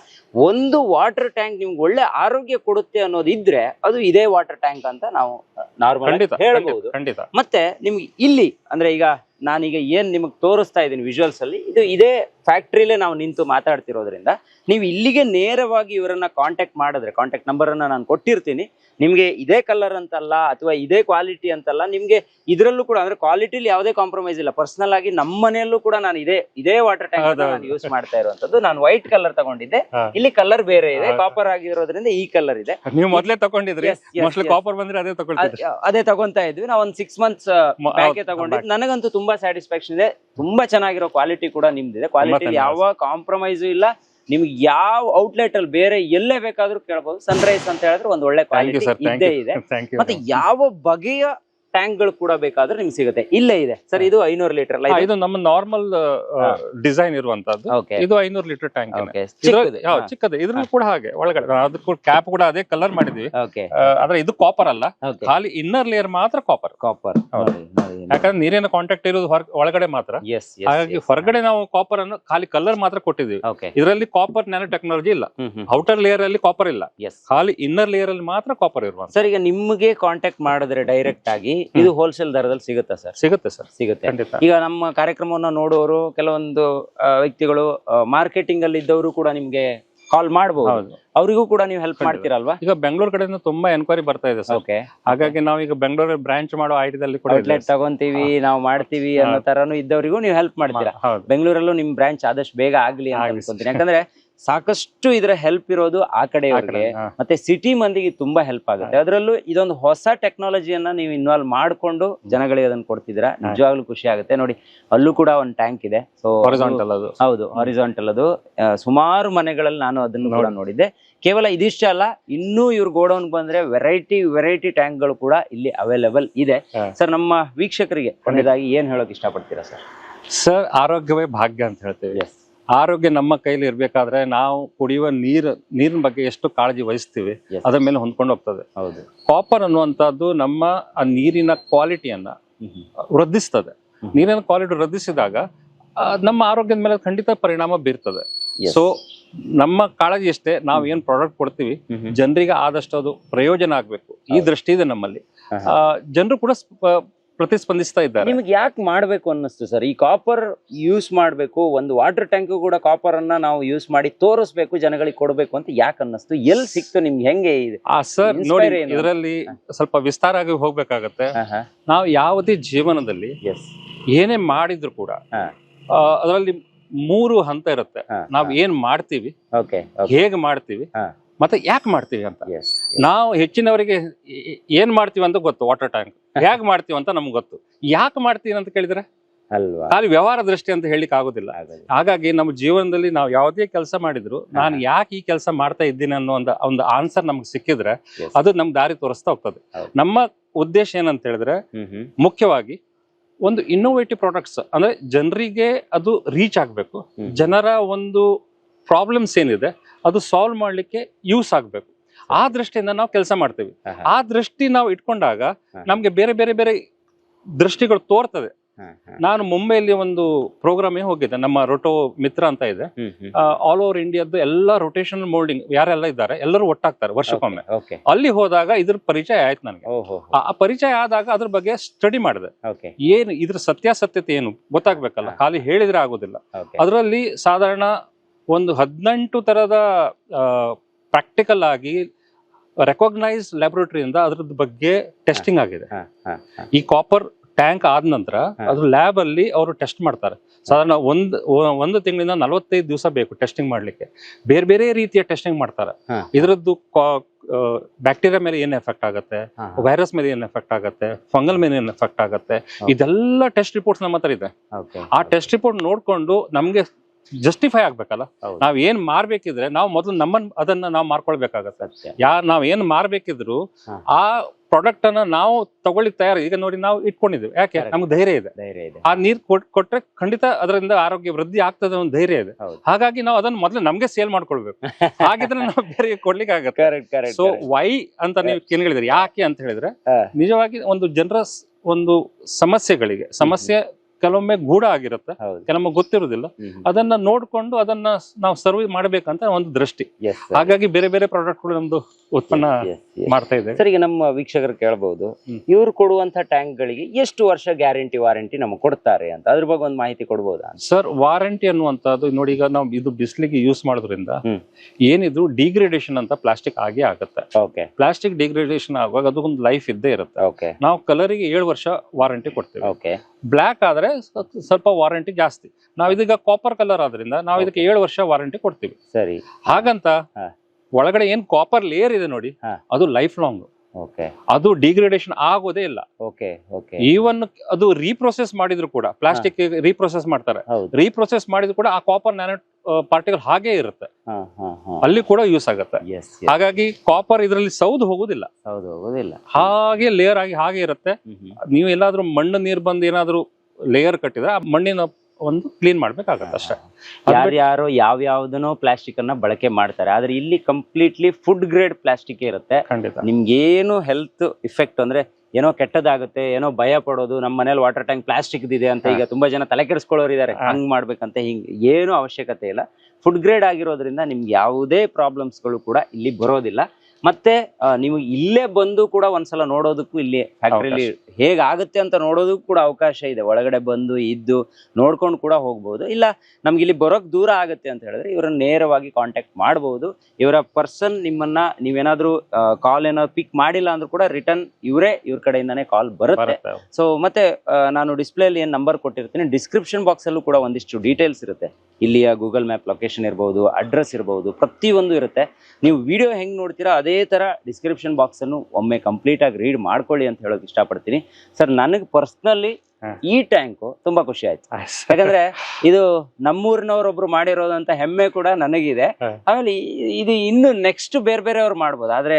ಒಂದು ವಾಟರ್ ಟ್ಯಾಂಕ್ ನಿಮ್ಗೆ ಒಳ್ಳೆ ಆರೋಗ್ಯ ಕೊಡುತ್ತೆ ಅನ್ನೋದು ಇದ್ರೆ ಅದು ಇದೇ ವಾಟರ್ ಟ್ಯಾಂಕ್ ಅಂತ ನಾವು ನಾರ್ಮಲ್ ಹೇಳ್ಬಹುದು ಖಂಡಿತ. ಮತ್ತೆ ನಿಮ್ಗೆ ಇಲ್ಲಿ ಅಂದ್ರೆ ಈಗ ನಾನೀಗ ಏನ್ ನಿಮಗೆ ತೋರಿಸ್ತಾ ಇದ್ದೀನಿ ವಿಜುವಲ್ಸ್ ಅಲ್ಲಿ ಇದು ಇದೇ ಫ್ಯಾಕ್ಟ್ರಿಲೇ ನಾವು ನಿಂತು ಮಾತಾಡ್ತಿರೋದ್ರಿಂದ ನೀವು ಇಲ್ಲಿಗೆ ನೇರವಾಗಿ ಇವರನ್ನ ಕಾಂಟ್ಯಾಕ್ಟ್ ಮಾಡಿದ್ರೆ ಕಾಂಟ್ಯಾಕ್ಟ್ ನಂಬರ್ ಅನ್ನ ನಾನು ಕೊಟ್ಟಿರ್ತೀನಿ. ನಿಮ್ಗೆ ಇದೇ ಕಲರ್ ಅಂತಲ್ಲ ಅಥವಾ ಇದೇ ಕ್ವಾಲಿಟಿ ಅಂತಲ್ಲ ನಿಮ್ಗೆ ಇದರಲ್ಲೂ ಕೂಡ ಅಂದ್ರೆ ಕ್ವಾಲಿಟಿಲಿ ಯಾವುದೇ ಕಾಂಪ್ರಮೈಸ್ ಇಲ್ಲ. ಪರ್ಸನಲ್ ಆಗಿ ನಮ್ಮ ಮನೆಯಲ್ಲೂ ಕೂಡ ನಾನು ಇದೇ ಇದೇ ವಾಟರ್ ಟ್ಯಾಂಕ್. ನಾನು ಯೂಸ್ ಮಾಡ್ತಾ ಇರುವಂತದ್ದು ನಾನು ವೈಟ್ ಕಲರ್ ತಗೊಂಡಿದ್ದೆ. ಇಲ್ಲಿ ಕಲರ್ ಬೇರೆ ಇದೆ. ಕಾಪರ್ ಆಗಿರೋದ್ರಿಂದ ಈ ಕಲರ್ ಇದೆ. ನೀವು ಮೊದಲೇ ತಗೊಂಡಿದ್ರಿ. ಕಾಪರ್ ಬಂದ್ರೆ ಅದೇ ಅದೇ ತಗೊಂತಾ ಇದ್ವಿ. ನಾವು ಒಂದ್ ಸಿಕ್ಸ್ ಮಂತ್ಸ್ ಪ್ಯಾಕೆ ಹೌದು, ತಗೊಂಡಿದ್ದು. ನನಗಂತೂ ತುಂಬಾ ಸ್ಯಾಟಿಸ್ಫ್ಯಾಕ್ಷನ್ ಇದೆ. ತುಂಬಾ ಚೆನ್ನಾಗಿರೋ ಕ್ವಾಲಿಟಿ ಕೂಡ ನಿಮ್ದಿದೆ. ಕ್ವಾಲಿಟಿ. ಯಾವ ಕಾಂಪ್ರಮೈಸ್ ಇಲ್ಲ. ನಿಮ್ಗೆ ಯಾವ ಔಟ್ಲೆಟ್ ಅಲ್ಲಿ ಬೇರೆ ಎಲ್ಲೇ ಬೇಕಾದ್ರೂ ಕೇಳ್ಬೋದು. ಸನ್ರೈಸ್ ಅಂತ ಹೇಳಿದ್ರೆ ಒಂದು ಒಳ್ಳೆ ಕ್ವಾಲಿಟಿ ಇದ್ದೇ ಇದೆ. ಮತ್ತೆ ಯಾವ ಬಗೆಯ ಟ್ಯಾಂಕ್ಗಳು ಕೂಡ ಬೇಕಾದ್ರೆ ನಿಮ್ಗೆ ಸಿಗುತ್ತೆ. ಇಲ್ಲೇ ಇದೆ. ಸರ್ ಇದು ಐನೂರು ಲೀಟರ್ ಅಲ್ಲ ಇದು ನಮ್ಮ ನಾರ್ಮಲ್ ಡಿಸೈನ್ ಇರುವಂತದ್ದು ಇದು ಐನೂರು ಲೀಟರ್ ಟ್ಯಾಂಕ್ ಚಿಕ್ಕದ. ಇದ್ರಲ್ಲಿ ಕೂಡ ಹಾಗೆ ಒಳಗಡೆ. ಅದಕ್ಕೂ ಕ್ಯಾಪ್ ಕೂಡ ಅದೇ ಕಲರ್ ಮಾಡಿದ್ವಿ ಆದ್ರೆ ಇದು ಕಾಪರ್ ಅಲ್ಲ. ಖಾಲಿ ಇನ್ನರ್ ಲೇಯರ್ ಮಾತ್ರ ಕಾಪರ್ ಕಾಪರ್. ಯಾಕಂದ್ರೆ ನೀರಿನ ಕಾಂಟ್ಯಾಕ್ಟ್ ಇರೋದು ಹೊರ- ಒಳಗಡೆ ಮಾತ್ರ. ಎಸ್ ಹಾಗಾಗಿ ಹೊರಗಡೆ ನಾವು ಕಾಪರ್ ಅನ್ನು ಖಾಲಿ ಕಲರ್ ಮಾತ್ರ ಕೊಟ್ಟಿದ್ವಿ ಇದರಲ್ಲಿ ಕಾಪರ್ ನ್ಯಾನೋ ಟೆಕ್ನಾಲಜಿ ಇಲ್ಲ. ಔಟರ್ ಲೇಯರ್ ಅಲ್ಲಿ ಕಾಪರ್ ಇಲ್ಲ. ಖಾಲಿ ಇನ್ನರ್ ಲೇಯರ್ ಅಲ್ಲಿ ಮಾತ್ರ ಕಾಪರ್ ಇರುವ ಸರ್ ಈಗ ನಿಮ್ಗೆ ಕಾಂಟ್ಯಾಕ್ಟ್ ಮಾಡಿದ್ರೆ ಡೈರೆಕ್ಟ್ ಆಗಿ ಇದು ಹೋಲ್ಸೇಲ್ ದರದಲ್ಲಿ ಸಿಗುತ್ತಾ ಸರ್. ಸಿಗುತ್ತೆ ಸರ್. ಸಿಗುತ್ತೆ. ಖಂಡಿತ. ಈಗ ನಮ್ಮ ಕಾರ್ಯಕ್ರಮವನ್ನ ನೋಡುವವರು ಕೆಲವೊಂದು ಆ, ವ್ಯಕ್ತಿಗಳು ಮಾರ್ಕೆಟಿಂಗ್ ಅಲ್ಲಿ ಇದ್ದವರು ಕೂಡ ನಿಮ್ಗೆ ಕಾಲ್ ಮಾಡಬಹುದು ಹೌದು. ಅವರಿಗೂ ಕೂಡ ನೀವು ಹೆಲ್ಪ್. ಮಾಡ್ತೀರಲ್ವಾ? ಈಗ ಬೆಂಗಳೂರು ಕಡೆಯಿಂದ ತುಂಬಾ ಎನ್ಕ್ವೈರಿ ಬರ್ತಾ ಇದೆ ಸರ್. ಓಕೆ ಹಾಗಾಗಿ ನಾವು ಈಗ ಬೆಂಗಳೂರು ಬ್ರಾಂಚ್ ಮಾಡೋ ಐಡಿಯಾದಲ್ಲಿ ಕೂಡ ಔಟ್ಲೆಟ್ ತಗೊಂತೀವಿ ನಾವು ಮಾಡ್ತೀವಿ ಅನ್ನೋ ತರನು ಇದ್ದವರಿಗೂ ನೀವು ಹೆಲ್ಪ್ ಮಾಡ್ತೀರಾ. ಹೌದು. ಬೆಂಗಳೂರಲ್ಲೂ ನಿಮ್ ಬ್ರಾಂಚ್ ಆದಷ್ಟು ಬೇಗ ಆಗ್ಲಿ ಅಂತ ಅನ್ಕೊಂತೀನಿ. ಯಾಕಂದ್ರೆ ಸಾಕಷ್ಟು ಇದರ ಹೆಲ್ಪ್ ಇರೋದು ಆ ಕಡೆ, ಹಾ. ಮತ್ತೆ ಸಿಟಿ ಮಂದಿಗೆ ತುಂಬಾ ಹೆಲ್ಪ್ ಆಗುತ್ತೆ. ಅದರಲ್ಲೂ ಇದೊಂದು ಹೊಸ ಟೆಕ್ನಾಲಜಿಯನ್ನ ನೀವು ಇನ್ವಾಲ್ವ್ ಮಾಡ್ಕೊಂಡು ಜನಗಳಿಗೆ ಅದನ್ನ ಕೊಡ್ತಿದ್ದೀರಾ ನಿಜವಾಗ್ಲೂ ಖುಷಿ ಆಗುತ್ತೆ. ನೋಡಿ ಅಲ್ಲೂ ಕೂಡ ಒಂದು ಟ್ಯಾಂಕ್ ಇದೆ. ಸೊ ಅದು. ಹೌದು ಹಾರಿಜಾಂಟಲ್ ಅದು. ಸುಮಾರು ಮನೆಗಳಲ್ಲಿ ನಾನು ಅದನ್ನು ಕೂಡ ನೋಡಿದ್ದೆ. ಕೇವಲ ಇದಿಷ್ಟ ಅಲ್ಲ ಇನ್ನೂ ಇವ್ರ ಗೋಡೌನ್ ಬಂದ್ರೆ ವೆರೈಟಿ ವೆರೈಟಿ ಟ್ಯಾಂಕ್ಗಳು ಕೂಡ ಇಲ್ಲಿ ಅವೈಲೇಬಲ್ ಇದೆ. ಸರ್ ನಮ್ಮ ವೀಕ್ಷಕರಿಗೆ ಕೊನೆಯದಾಗಿ ಏನ್ ಹೇಳೋಕೆ ಇಷ್ಟಪಡ್ತೀರಾ ಸರ್ ಸರ್ ಆರೋಗ್ಯವೇ ಭಾಗ್ಯ ಅಂತ ಹೇಳ್ತೇವೆ. ಆರೋಗ್ಯ ನಮ್ಮ ಕೈಲಿ ಇರ್ಬೇಕಾದ್ರೆ ನಾವು ಕುಡಿಯುವ ನೀರು ನೀರಿನ ಬಗ್ಗೆ ಎಷ್ಟು ಕಾಳಜಿ ವಹಿಸ್ತೀವಿ ಅದರ ಮೇಲೆ ಹೊಂದ್ಕೊಂಡು ಹೋಗ್ತದೆ. ಹೌದು. ಕಾಪರ್ ಅನ್ನುವಂಥದ್ದು ನಮ್ಮ ಆ ನೀರಿನ ಕ್ವಾಲಿಟಿಯನ್ನ. ವೃದ್ಧಿಸ್ತದೆ. ನೀರಿನ ಕ್ವಾಲಿಟಿ ವೃದ್ಧಿಸಿದಾಗ ನಮ್ಮ ಆರೋಗ್ಯದ ಮೇಲೆ ಖಂಡಿತ ಪರಿಣಾಮ ಬೀರ್ತದೆ. ಸೊ ನಮ್ಮ ಕಾಳಜಿ ಅಷ್ಟೇ ನಾವು ಏನ್ ಪ್ರಾಡಕ್ಟ್ ಕೊಡ್ತೀವಿ. ಜನರಿಗೆ ಆದಷ್ಟು ಅದು ಪ್ರಯೋಜನ ಆಗ್ಬೇಕು. ಈ ದೃಷ್ಟಿ ಇದೆ ನಮ್ಮಲ್ಲಿ. ಜನರು ಕೂಡ ಪ್ರತಿಸ್ಪಂದಿಸ್ತಾ ಇದ್ದಾರೆ ನಿಮ್ಗೆ ಯಾಕೆ ಮಾಡಬೇಕು ಅನ್ನಿಸ್ತು ಸರ್ ಈ ಕಾಪರ್ ಯೂಸ್ ಮಾಡಬೇಕು ಒಂದು ವಾಟರ್ ಟ್ಯಾಂಕ್ ಕೂಡ ಕಾಪರ್ ಅನ್ನ ನಾವು ಯೂಸ್ ಮಾಡಿ ತೋರಿಸ್ಬೇಕು ಜನಗಳಿಗೆ ಕೊಡಬೇಕು ಅಂತ ಯಾಕೆ ಅನ್ನಿಸ್ತು ಎಲ್ಲಿ ಸಿಕ್ತು ನಿಮ್ಗೆ ಹೆಂಗೆ ಇದೆ ಆ ಸರ್ Inspire ನೋಡಿ ಏನು? ಇದರಲ್ಲಿ ಸ್ವಲ್ಪ ವಿಸ್ತಾರ ಆಗಿ ಹೋಗ್ಬೇಕಾಗತ್ತೆ. ನಾವು ಯಾವುದೇ ಜೀವನದಲ್ಲಿ Yes. ಏನೇ ಮಾಡಿದ್ರು ಕೂಡ ಹಾ. ಅದರಲ್ಲಿ ಮೂರು ಹಂತ ಇರುತ್ತೆ ಹಾ, ನಾವ್ ಏನ್ ಮಾಡ್ತೀವಿ ಹೇಗ್ ಮಾಡ್ತೀವಿ ಹಾ. ಮತ್ತೆ ಯಾಕೆ ಮಾಡ್ತೀವಿ ಅಂತ? ನಾವು ಹೆಚ್ಚಿನವರಿಗೆ ಏನ್ ಮಾಡ್ತೀವಿ ಅಂತ ಗೊತ್ತು ವಾಟರ್ ಟ್ಯಾಂಕ್ ಹೇಗೆ ಮಾಡ್ತೀವಿ ಅಂತ ನಮ್ಗೆ ಗೊತ್ತು. ಯಾಕೆ ಮಾಡ್ತೀವಿ ಅಂತ ಕೇಳಿದ್ರೆ? ಅಲ್ವಾ? ಅಲ್ಲಿ ವ್ಯವಹಾರ ದೃಷ್ಟಿ ಅಂತ ಹೇಳಿಕ್ ಆಗೋದಿಲ್ಲ. ಹಾಗಾಗಿ ನಮ್ಮ ಜೀವನದಲ್ಲಿ ನಾವು ಯಾವುದೇ ಕೆಲಸ ಮಾಡಿದ್ರು ನಾನು ಯಾಕೆ ಈ ಕೆಲಸ ಮಾಡ್ತಾ ಇದ್ದೀನಿ ಅನ್ನೋ ಒಂದು ಒಂದು ಆನ್ಸರ್ ನಮ್ಗೆ ಸಿಕ್ಕಿದ್ರೆ ಅದು ನಮ್ ದಾರಿ ತೋರಿಸ್ತಾ ಹೋಗ್ತದೆ. ನಮ್ಮ ಉದ್ದೇಶ ಏನಂತ ಹೇಳಿದ್ರೆ ಮುಖ್ಯವಾಗಿ ಒಂದು ಇನ್ನೋವೇಟಿವ್ ಪ್ರಾಡಕ್ಟ್ಸ್ ಅಂದ್ರೆ ಜನರಿಗೆ ಅದು ರೀಚ್ ಆಗ್ಬೇಕು. ಜನರ ಒಂದು ಪ್ರಾಬ್ಲಮ್ಸ್ ಏನಿದೆ ಅದು ಸಾಲ್ವ್ ಮಾಡಲಿಕ್ಕೆ ಯೂಸ್ ಆಗಬೇಕು. ಆ ದೃಷ್ಟಿಯಿಂದ ನಾವು ಕೆಲಸ ಮಾಡ್ತೀವಿ. ಆ ದೃಷ್ಟಿ ನಾವು ಇಟ್ಕೊಂಡಾಗ ನಮಗೆ ಬೇರೆ ಬೇರೆ ಬೇರೆ ದೃಷ್ಟಿಗಳು ತೋರ್ತದೆ. ನಾನು ಮುಂಬೈಲಿ ಒಂದು ಪ್ರೋಗ್ರಾಮಿಗೆ ಹೋಗಿದ್ದೆ. ನಮ್ಮ ರೊಟೋ ಮಿತ್ರ ಅಂತ ಇದೆ. ಆಲ್ ಓವರ್ ಇಂಡಿಯಾದ ಎಲ್ಲ ರೊಟೇಷನ್ ಮೋಲ್ಡಿಂಗ್ ಯಾರೆಲ್ಲ ಇದ್ದಾರೆ ಎಲ್ಲರೂ ಒಟ್ಟಾಗ್ತಾರೆ ವರ್ಷಕ್ಕೊಮ್ಮೆ. ಅಲ್ಲಿ ಹೋದಾಗ ಇದ್ರ ಪರಿಚಯ ಆಯ್ತು ನನಗೆ. ಆ ಪರಿಚಯ ಆದಾಗ ಅದ್ರ ಬಗ್ಗೆ ಸ್ಟಡಿ ಮಾಡಿದೆ. ಏನು ಇದ್ರ ಸತ್ಯಾಸತ್ಯತೆ ಏನು ಗೊತ್ತಾಗ್ಬೇಕಲ್ಲ. ಖಾಲಿ ಹೇಳಿದ್ರೆ ಆಗೋದಿಲ್ಲ. ಅದರಲ್ಲಿ ಸಾಧಾರಣ ಒಂದು ಹದಿನೆಂಟು ತರದ ಪ್ರಾಕ್ಟಿಕಲ್ ಆಗಿ ರೆಕಾಗ್ನೈಸ್ ಲ್ಯಾಬೊರೇಟರಿಯಿಂದ ಅದ್ರದ್ದು ಬಗ್ಗೆ ಟೆಸ್ಟಿಂಗ್ ಆಗಿದೆ. ಈ ಕಾಪರ್ ಟ್ಯಾಂಕ್ ಆದ ನಂತರ. ಅದು ಲ್ಯಾಬ್ ಅಲ್ಲಿ ಅವರು ಟೆಸ್ಟ್ ಮಾಡ್ತಾರೆ. ಸಾಧಾರಣ ಒಂದ್ ಒಂದು ತಿಂಗಳಿಂದ ನಲವತ್ತೈದು ದಿವಸ ಬೇಕು ಟೆಸ್ಟಿಂಗ್ ಮಾಡ್ಲಿಕ್ಕೆ. ಬೇರೆ ಬೇರೆ ರೀತಿಯ ಟೆಸ್ಟಿಂಗ್ ಮಾಡ್ತಾರೆ. ಇದರದ್ದು ಬ್ಯಾಕ್ಟೀರಿಯಾ ಮೇಲೆ ಏನ್ ಎಫೆಕ್ಟ್ ಆಗುತ್ತೆ? ವೈರಸ್ ಮೇಲೆ ಏನ್ ಎಫೆಕ್ಟ್ ಆಗುತ್ತೆ? ಫಂಗಲ್ ಮೇಲೆ ಏನ್ ಎಫೆಕ್ಟ್ ಆಗುತ್ತೆ? ಇದೆಲ್ಲ ಟೆಸ್ಟ್ ರಿಪೋರ್ಟ್ಸ್ ನಮ್ಮ ಹತ್ರ ಇದೆ. ಆ ಟೆಸ್ಟ್ ರಿಪೋರ್ಟ್ ನೋಡ್ಕೊಂಡು ನಮ್ಗೆ ಜಸ್ಟಿಫೈ ಆಗ್ಬೇಕಲ್ಲ? ಹೌದು. ನಾವ್ ಏನ್ ಮಾರ್ಬೇಕಿದ್ರೆ ನಾವು ಮೊದಲು ನಮ್ಮನ್ ಅದನ್ನ ನಾವು ಮಾರ್ಕೊಳ್ಬೇಕಾಗತ್ತೆ. ಸತ್ಯ. ಯಾ ನಾವ್ ಏನ್ ಮಾರ್ಬೇಕಿದ್ರು ಹಾ. ಆ ಪ್ರಾಡಕ್ಟ್ ಅನ್ನ ನಾವು ತಗೊಳ್ಳಿ ತಯಾರು ಈಗ ನೋಡಿ ನಾವು ಇಟ್ಕೊಂಡಿದ್ದೀವಿ ಯಾಕೆ? Correct. ನಮ್ಗೆ ಧೈರ್ಯ ಇದೆ. ಧೈರ್ಯ ಇದೆ. ಆ ನೀರ್ ಕೊಟ್- ಕೊಟ್ರೆ ಖಂಡಿತ ಅದರಿಂದ ಆರೋಗ್ಯ ವೃದ್ಧಿ ಆಗ್ತದೆ ಒಂದು ಧೈರ್ಯ ಇದೆ. ಹೌದು. ಹಾಗಾಗಿ ನಾವು ಅದನ್ನ ಮೊದಲು ನಮ್ಗೆ ಸೇಲ್ ಮಾಡ್ಕೊಳ್ಬೇಕು. ಹಾಗಿದ್ರೆ ನಾವು ಬೇರೆ ಕೊಡ್ಲಿಕ್ಕೆ ಆಗತ್ತೆ. ಕರೆಕ್ಟ್ ಕರೆಕ್ಟ್ ಸೊ ವೈ ಅಂತ ನೀವು ಏನ್ ಹೇಳಿದ್ರಿ ಯಾಕೆ ಅಂತ ಹೇಳಿದ್ರೆ ಹಾ. ನಿಜವಾಗಿ ಒಂದು ಜನರ ಒಂದು ಸಮಸ್ಯೆಗಳಿಗೆ ಸಮಸ್ಯೆ ಕೆಲವೊಮ್ಮೆ ಗೂಢ ಆಗಿರುತ್ತೆ. ಕೆಲವೊಮ್ಮೆ ಗೊತ್ತಿರುವುದಿಲ್ಲ. ಅದನ್ನ ನೋಡ್ಕೊಂಡು ಅದನ್ನ ನಾವು ಸರ್ವ್ ಮಾಡ್ಬೇಕಂತ ಒಂದು ದೃಷ್ಟಿ. ಹಾಗಾಗಿ ಬೇರೆ ಬೇರೆ ಪ್ರಾಡಕ್ಟ್ಗಳು ನಮ್ದು ಉತ್ಪನ್ನ. ಮಾಡ್ತಾ ಇದೆ ಸರ್ ಈಗ ನಮ್ಮ ವೀಕ್ಷಕರು ಕೇಳಬಹುದು ಇವರು ಕೊಡುವಂತ ಟ್ಯಾಂಕ್ ಗಳಿಗೆ ಎಷ್ಟು ವರ್ಷ ಗ್ಯಾರಂಟಿ ವಾರಂಟಿ ನಮಗೆ ಕೊಡ್ತಾರೆ ಅಂತ? ಅದ್ರ ಬಗ್ಗೆ ಒಂದು ಮಾಹಿತಿ ಕೊಡಬಹುದಾ ಸರ್ ವಾರಂಟಿ ಅನ್ನುವಂಥದ್ದು ನೋಡಿ ಈಗ ನಾವು ಇದು ಬಿಸಿಲಿಗೆ ಯೂಸ್ ಮಾಡೋದ್ರಿಂದ. ಏನಿದ್ರು ಡಿಗ್ರೇಡೇಷನ್ ಅಂತ ಪ್ಲಾಸ್ಟಿಕ್ ಆಗೇ ಆಗುತ್ತೆ. ಓಕೆ ಪ್ಲಾಸ್ಟಿಕ್ ಡಿಗ್ರೇಡೇಷನ್ ಆಗುವಾಗ ಅದಕ್ಕೊಂದು ಲೈಫ್ ಇದ್ದೇ ಇರುತ್ತೆ. ಓಕೆ ನಾವು ಕಲರಿಗೆ ಏಳು ವರ್ಷ ವಾರಂಟಿ ಕೊಡ್ತೇವೆ. ಓಕೆ ಬ್ಲ್ಯಾಕ್ ಆದ್ರೆ ಸ್ವಲ್ಪ- ಸ್ವಲ್ಪ ವಾರಂಟಿ ಜಾಸ್ತಿ. ನಾವು ಇದೀಗ ಕಾಪರ್ ಕಲರ್ ಆದ್ರಿಂದ ನಾವು ಇದಕ್ಕೆ ಏಳು ವರ್ಷ ವಾರಂಟಿ ಕೊಡ್ತೀವಿ. ಸರಿ. ಹಾಗಂತ. ಒಳಗಡೆ ಏನ್ ಕಾಪರ್ ಲೇಯರ್ ಇದೆ ನೋಡಿ ಅದು ಲೈಫ್ ಲಾಂಗ್ ಅದು ಡಿಗ್ರೇಡೇಷನ್ ಆಗೋದೇ ಇಲ್ಲ. ಓಕೆ ಓಕೆ ಈವನ್ ಅದು ರೀಪ್ರೊಸೆಸ್ ಮಾಡಿದ್ರು ಕೂಡ ಪ್ಲಾಸ್ಟಿಕ್ ರೀಪ್ರೊಸೆಸ್ ಮಾಡ್ತಾರೆ. ರೀಪ್ರೊಸೆಸ್ ಮಾಡಿದ್ರು ಕೂಡ ಆ ಕಾಪರ್ ನ್ಯಾನೋ ಪಾರ್ಟಿಕಲ್ ಹಾಗೆ ಇರುತ್ತೆ. ಅಲ್ಲಿ ಕೂಡ ಯೂಸ್ ಆಗುತ್ತೆ. ಹಾಗಾಗಿ ಕಾಪರ್ ಇದರಲ್ಲಿ ಸೌದು ಹೋಗುದಿಲ್ಲ. ಹಾಗೆ ಲೇಯರ್ ಆಗಿ ಹಾಗೆ ಇರುತ್ತೆ. ನೀವು ಎಲ್ಲಾದ್ರೂ ಮಣ್ಣು ನೀರ್ ಬಂದು ಏನಾದ್ರೂ ಲೇಯರ್ ಕಟ್ಟಿದ್ರೆ ಆ ಮಣ್ಣಿನ ಒಂದು ಕ್ಲೀನ್ ಮಾಡ್ಬೇಕಾಗತ್ತೆ ಅಷ್ಟೇ. ಯಾರ್ಯಾರು ಯಾವ ಯಾವ್ದನ್ನೋ ಪ್ಲಾಸ್ಟಿಕ್ ಅನ್ನ ಬಳಕೆ ಮಾಡ್ತಾರೆ ಆದ್ರೆ ಇಲ್ಲಿ ಕಂಪ್ಲೀಟ್ಲಿ ಫುಡ್ ಗ್ರೇಡ್ ಪ್ಲಾಸ್ಟಿಕ್ ಇರುತ್ತೆ. ಖಂಡಿತ. ನಿಮ್ಗೇನು ಹೆಲ್ತ್ ಇಫೆಕ್ಟ್ ಅಂದ್ರೆ ಏನೋ ಕೆಟ್ಟದಾಗುತ್ತೆ ಏನೋ ಭಯ ಪಡೋದು ನಮ್ಮ ಮನೇಲಿ ವಾಟರ್ ಟ್ಯಾಂಕ್ ಪ್ಲಾಸ್ಟಿಕ್ ಇದೆ ಅಂತ ಈಗ ತುಂಬಾ ಜನ ತಲೆ ಕೆಡಿಸ್ಕೊಳ್ಳೋರು ಇದಾರೆ ಹಾ. ಹಂಗ್ ಮಾಡ್ಬೇಕಂತ ಹಿಂಗ್ ಏನು ಅವಶ್ಯಕತೆ ಇಲ್ಲ. ಫುಡ್ ಗ್ರೇಡ್ ಆಗಿರೋದ್ರಿಂದ ನಿಮ್ಗೆ ಯಾವುದೇ ಪ್ರಾಬ್ಲಮ್ಸ್ಗಳು ಕೂಡ ಇಲ್ಲಿ ಬರೋದಿಲ್ಲ. ಮತ್ತೆ ನೀವು ಇಲ್ಲೇ ಬಂದು ಕೂಡ ಒಂದ್ಸಲ ನೋಡೋದಕ್ಕೂ ಇಲ್ಲಿ ಫ್ಯಾಕ್ಟ್ರಿಲಿ ಹೇಗಾಗುತ್ತೆ ಅಂತ ನೋಡೋದಕ್ಕೂ ಕೂಡ ಅವಕಾಶ ಇದೆ. ಒಳಗಡೆ ಬಂದು ಇದ್ದು ನೋಡ್ಕೊಂಡು ಕೂಡ ಹೋಗ್ಬೋದು. ಇಲ್ಲ ನಮ್ಗೆ ಇಲ್ಲಿ ಬರೋಕ್ ದೂರ ಆಗುತ್ತೆ ಅಂತ ಹೇಳಿದ್ರೆ ಇವರನ್ನ ನೇರವಾಗಿ ಕಾಂಟ್ಯಾಕ್ಟ್ ಮಾಡಬಹುದು ಇವರ ಪರ್ಸನ್ ನಿಮ್ಮನ್ನ ನೀವೇನಾದ್ರೂ ಕಾಲ್ ಏನಾದ್ರು ಪಿಕ್ ಮಾಡಿಲ್ಲ ಅಂದ್ರೂ ಕೂಡ ರಿಟರ್ನ್ ಇವರೇ ಇವ್ರ ಕಡೆಯಿಂದಾನೇ ಕಾಲ್ ಬರುತ್ತೆ. ಸೊ ಮತ್ತೆ ನಾನು ಡಿಸ್ಪ್ಲೇಲಿ ಏನು ನಂಬರ್ ಕೊಟ್ಟಿರ್ತೀನಿ ಡಿಸ್ಕ್ರಿಪ್ಷನ್ ಬಾಕ್ಸ್ ಅಲ್ಲೂ ಕೂಡ ಒಂದಿಷ್ಟು ಡೀಟೇಲ್ಸ್ ಇರುತ್ತೆ. ಇಲ್ಲಿಯ ಗೂಗಲ್ ಮ್ಯಾಪ್ ಲೊಕೇಶನ್ ಇರ್ಬೋದು ಅಡ್ರೆಸ್ ಇರ್ಬೋದು ಪ್ರತಿಯೊಂದು ಇರುತ್ತೆ. ನೀವು ವಿಡಿಯೋ ಹೆಂಗ್ ನೋಡ್ತೀರಾ ಅದೇ ತರ ಡಿಸ್ಕ್ರಿಪ್ಷನ್ ಬಾಕ್ಸ್ ಅನ್ನು ಒಮ್ಮೆ ಕಂಪ್ಲೀಟ್ ಆಗಿ ರೀಡ್ ಮಾಡ್ಕೊಳ್ಳಿ ಅಂತ ಹೇಳೋಕೆ ಇಷ್ಟಪಡ್ತೀನಿ. ಸರ್ ನನಗೆ ಪರ್ಸ್ನಲಿ ಈ ಟ್ಯಾಂಕು ತುಂಬಾ ಖುಷಿ ಆಯ್ತು. ಯಾಕಂದ್ರೆ ಇದು ನಮ್ಮೂರಿನವರೊಬ್ರು ಮಾಡಿರೋದಂತ ಹೆಮ್ಮೆ ಕೂಡ ನನಗಿದೆ. ಆಮೇಲೆ ಇದು ಇನ್ನು ನೆಕ್ಸ್ಟ್ ಬೇರೆ ಬೇರೆಯವ್ರು ಮಾಡ್ಬೋದು. ಆದ್ರೆ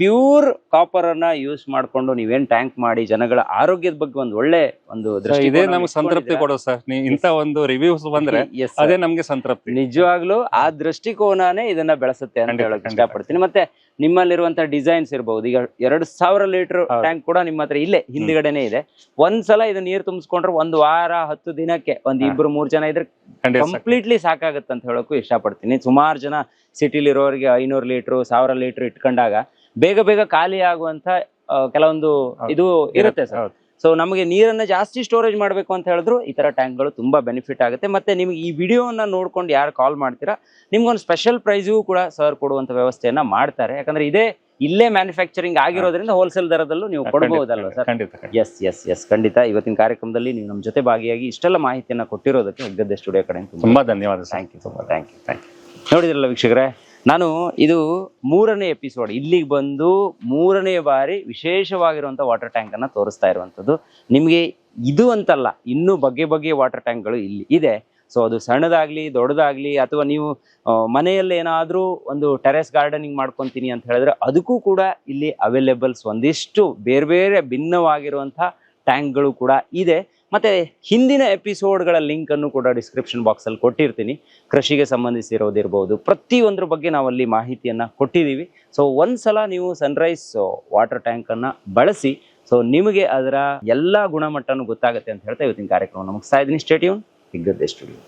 ಪ್ಯೂರ್ ಕಾಪರ್ ಅನ್ನ ಯೂಸ್ ಮಾಡ್ಕೊಂಡು ನೀವೇನ್ ಟ್ಯಾಂಕ್ ಮಾಡಿ ಜನಗಳ ಆರೋಗ್ಯದ ಬಗ್ಗೆ ಒಂದು ಒಳ್ಳೆ ಒಂದು ದೃಷ್ಟಿ ಇದೇ ದೃಷ್ಟಿಕೋನ ನಮ್ಗೆ ಸಂತೃಪ್ತಿ ಕೊಡೋ ಸರ್ ಇಂಥ ಇಂತ ಒಂದು ರಿವ್ಯೂಸ್ ಬಂದ್ರೆ <laughs> ಅದೇ ನಮ್ಗೆ ಸಂತೃಪ್ತಿ. ನಿಜವಾಗ್ಲೂ ಆ ದೃಷ್ಟಿಕೋನನೇ ಇದನ್ನ ಬೆಳೆಸುತ್ತೆ ಅಂತ ಹೇಳಕ್. ಇಷ್ಟಪಡ್ತೀನಿ. ಮತ್ತೆ ನಿಮ್ಮಲ್ಲಿರುವಂತ ಡಿಸೈನ್ಸ್ ಇರಬಹುದು ಈಗ ಎರಡು ಸಾವಿರ ಲೀಟರ್ ಟ್ಯಾಂಕ್ ಕೂಡ ನಿಮ್ಮ ಹತ್ರ ಇಲ್ಲೇ ಹಿಂದ್ಗಡೆನೆ ಇದೆ. ಒಂದ್ಸಲ ಇದು ನೀರ್ ತುಂಬಿಸ್ಕೊಂಡ್ರೆ ಒಂದು ವಾರ ಹತ್ತು ದಿನಕ್ಕೆ ಒಂದ್. ಇಬ್ರು ಮೂರ್ ಜನ ಇದ್ರೆ ಕಂಪ್ಲೀಟ್ಲಿ ಸಾಕಾಗುತ್ತೆ ಅಂತ ಹೇಳೋಕು ಇಷ್ಟಪಡ್ತೀನಿ. ಸುಮಾರು ಜನ ಸಿಟಿಲಿ ಇರೋರಿಗೆ ಐನೂರು ಲೀಟರ್ ಸಾವಿರ ಲೀಟರ್ ಇಟ್ಕೊಂಡಾಗ ಬೇಗ ಬೇಗ ಖಾಲಿ ಆಗುವಂತ ಕೆಲವೊಂದು ಇದು ಇರುತ್ತೆ ಸರ್. ಸೊ ನಮಗೆ ನೀರನ್ನ ಜಾಸ್ತಿ ಸ್ಟೋರೇಜ್ ಮಾಡಬೇಕು ಅಂತ ಹೇಳಿದ್ರು ಈ ತರ ಟ್ಯಾಂಕ್ಗಳು ತುಂಬಾ ಬೆನಿಫಿಟ್ ಆಗುತ್ತೆ. ಮತ್ತೆ ನಿಮ್ಗೆ ಈ ವಿಡಿಯೋನ ನೋಡ್ಕೊಂಡು ಯಾರು ಕಾಲ್ ಮಾಡ್ತೀರಾ ನಿಮ್ಗೊಂದು ಸ್ಪೆಷಲ್ ಪ್ರೈಸ್ಗೂ ಕೂಡ ಸರ್ ಕೊಡುವಂತ ವ್ಯವಸ್ಥೆಯನ್ನ ಮಾಡ್ತಾರೆ. ಯಾಕಂದ್ರೆ ಇದೇ ಇಲ್ಲೇ ಮ್ಯಾನುಫ್ಯಾಕ್ಚರಿಂಗ್ ಆಗಿರೋದ್ರಿಂದ ಹೋಲ್ಸೇಲ್ ದರದಲ್ಲೂ ನೀವು ಕೊಡಬಹುದಲ್ವ ಸರ್ ಎಸ್ ಎಸ್ ಎಸ್ ಖಂಡಿತ. ಇವತ್ತಿನ ಕಾರ್ಯಕ್ರಮದಲ್ಲಿ ನೀವು ನಮ್ಮ ಜೊತೆ ಭಾಗಿಯಾಗಿ ಇಷ್ಟೆಲ್ಲ ಮಾಹಿತಿಯನ್ನ ಕೊಟ್ಟಿರೋದಕ್ಕೆ ಹೆಗ್ಗದ್ದೆ ಸ್ಟುಡಿಯೋ ಕಡೆ ತುಂಬ ಧನ್ಯವಾದ sir thank you thank you thank you ನೋಡಿದ್ರಲ್ಲ ವೀಕ್ಷಕರೇ ನಾನು ಇದು ಮೂರನೇ ಎಪಿಸೋಡ್ ಇಲ್ಲಿಗೆ ಬಂದು ಮೂರನೇ ಬಾರಿ ವಿಶೇಷವಾಗಿರುವಂಥ ವಾಟರ್ ಟ್ಯಾಂಕನ್ನು ತೋರಿಸ್ತಾ ಇರುವಂಥದ್ದು. ನಿಮಗೆ ಇದು ಅಂತಲ್ಲ, ಇನ್ನೂ ಬಗೆ ಬಗೆಯ ವಾಟರ್ ಟ್ಯಾಂಕ್ಗಳು ಇಲ್ಲಿ ಇದೆ. ಸೊ ಅದು ಸಣ್ಣದಾಗ್ಲಿ, ದೊಡ್ಡದಾಗಲಿ, ಅಥವಾ ನೀವು ಮನೆಯಲ್ಲಿ ಏನಾದರೂ ಒಂದು ಟೆರೆಸ್ ಗಾರ್ಡನಿಂಗ್ ಮಾಡ್ಕೊತೀನಿ ಅಂತ ಹೇಳಿದ್ರೆ ಅದಕ್ಕೂ ಕೂಡ ಇಲ್ಲಿ ಅವೈಲೇಬಲ್ಸ್ ಒಂದಿಷ್ಟು ಬೇರೆ ಬೇರೆ ಭಿನ್ನವಾಗಿರುವಂಥ ಟ್ಯಾಂಕ್ಗಳು ಕೂಡ ಇದೆ. ಮತ್ತೆ ಹಿಂದಿನ ಎಪಿಸೋಡ್ಗಳ ಲಿಂಕನ್ನು ಕೂಡ ಡಿಸ್ಕ್ರಿಪ್ಷನ್ ಬಾಕ್ಸಲ್ಲಿ ಕೊಟ್ಟಿರ್ತೀನಿ. ಕೃಷಿಗೆ ಸಂಬಂಧಿಸಿರೋದಿರ್ಬೋದು ಪ್ರತಿಯೊಂದ್ರ ಬಗ್ಗೆ ನಾವು ಅಲ್ಲಿ ಮಾಹಿತಿಯನ್ನ ಕೊಟ್ಟಿದ್ದೀವಿ ಸೊ ಒಂದ್ಸಲ ನೀವು ಸನ್ರೈಸ್ ವಾಟರ್ ಟ್ಯಾಂಕನ್ನು ಬಳಸಿ ಸೊ ನಿಮಗೆ ಅದರ ಎಲ್ಲ ಗುಣಮಟ್ಟನೂ ಗೊತ್ತಾಗುತ್ತೆ ಅಂತ ಹೇಳ್ತಾ ಇವತ್ತಿನ ಕಾರ್ಯಕ್ರಮ ಮುಗಿಸ್ತಾ ಇದ್ದೀನಿ. ಸ್ಟೇಡಿಯಂ ಹಿಗ್ಗದ್ದೆ ಸ್ಟುಡಿಯೋ.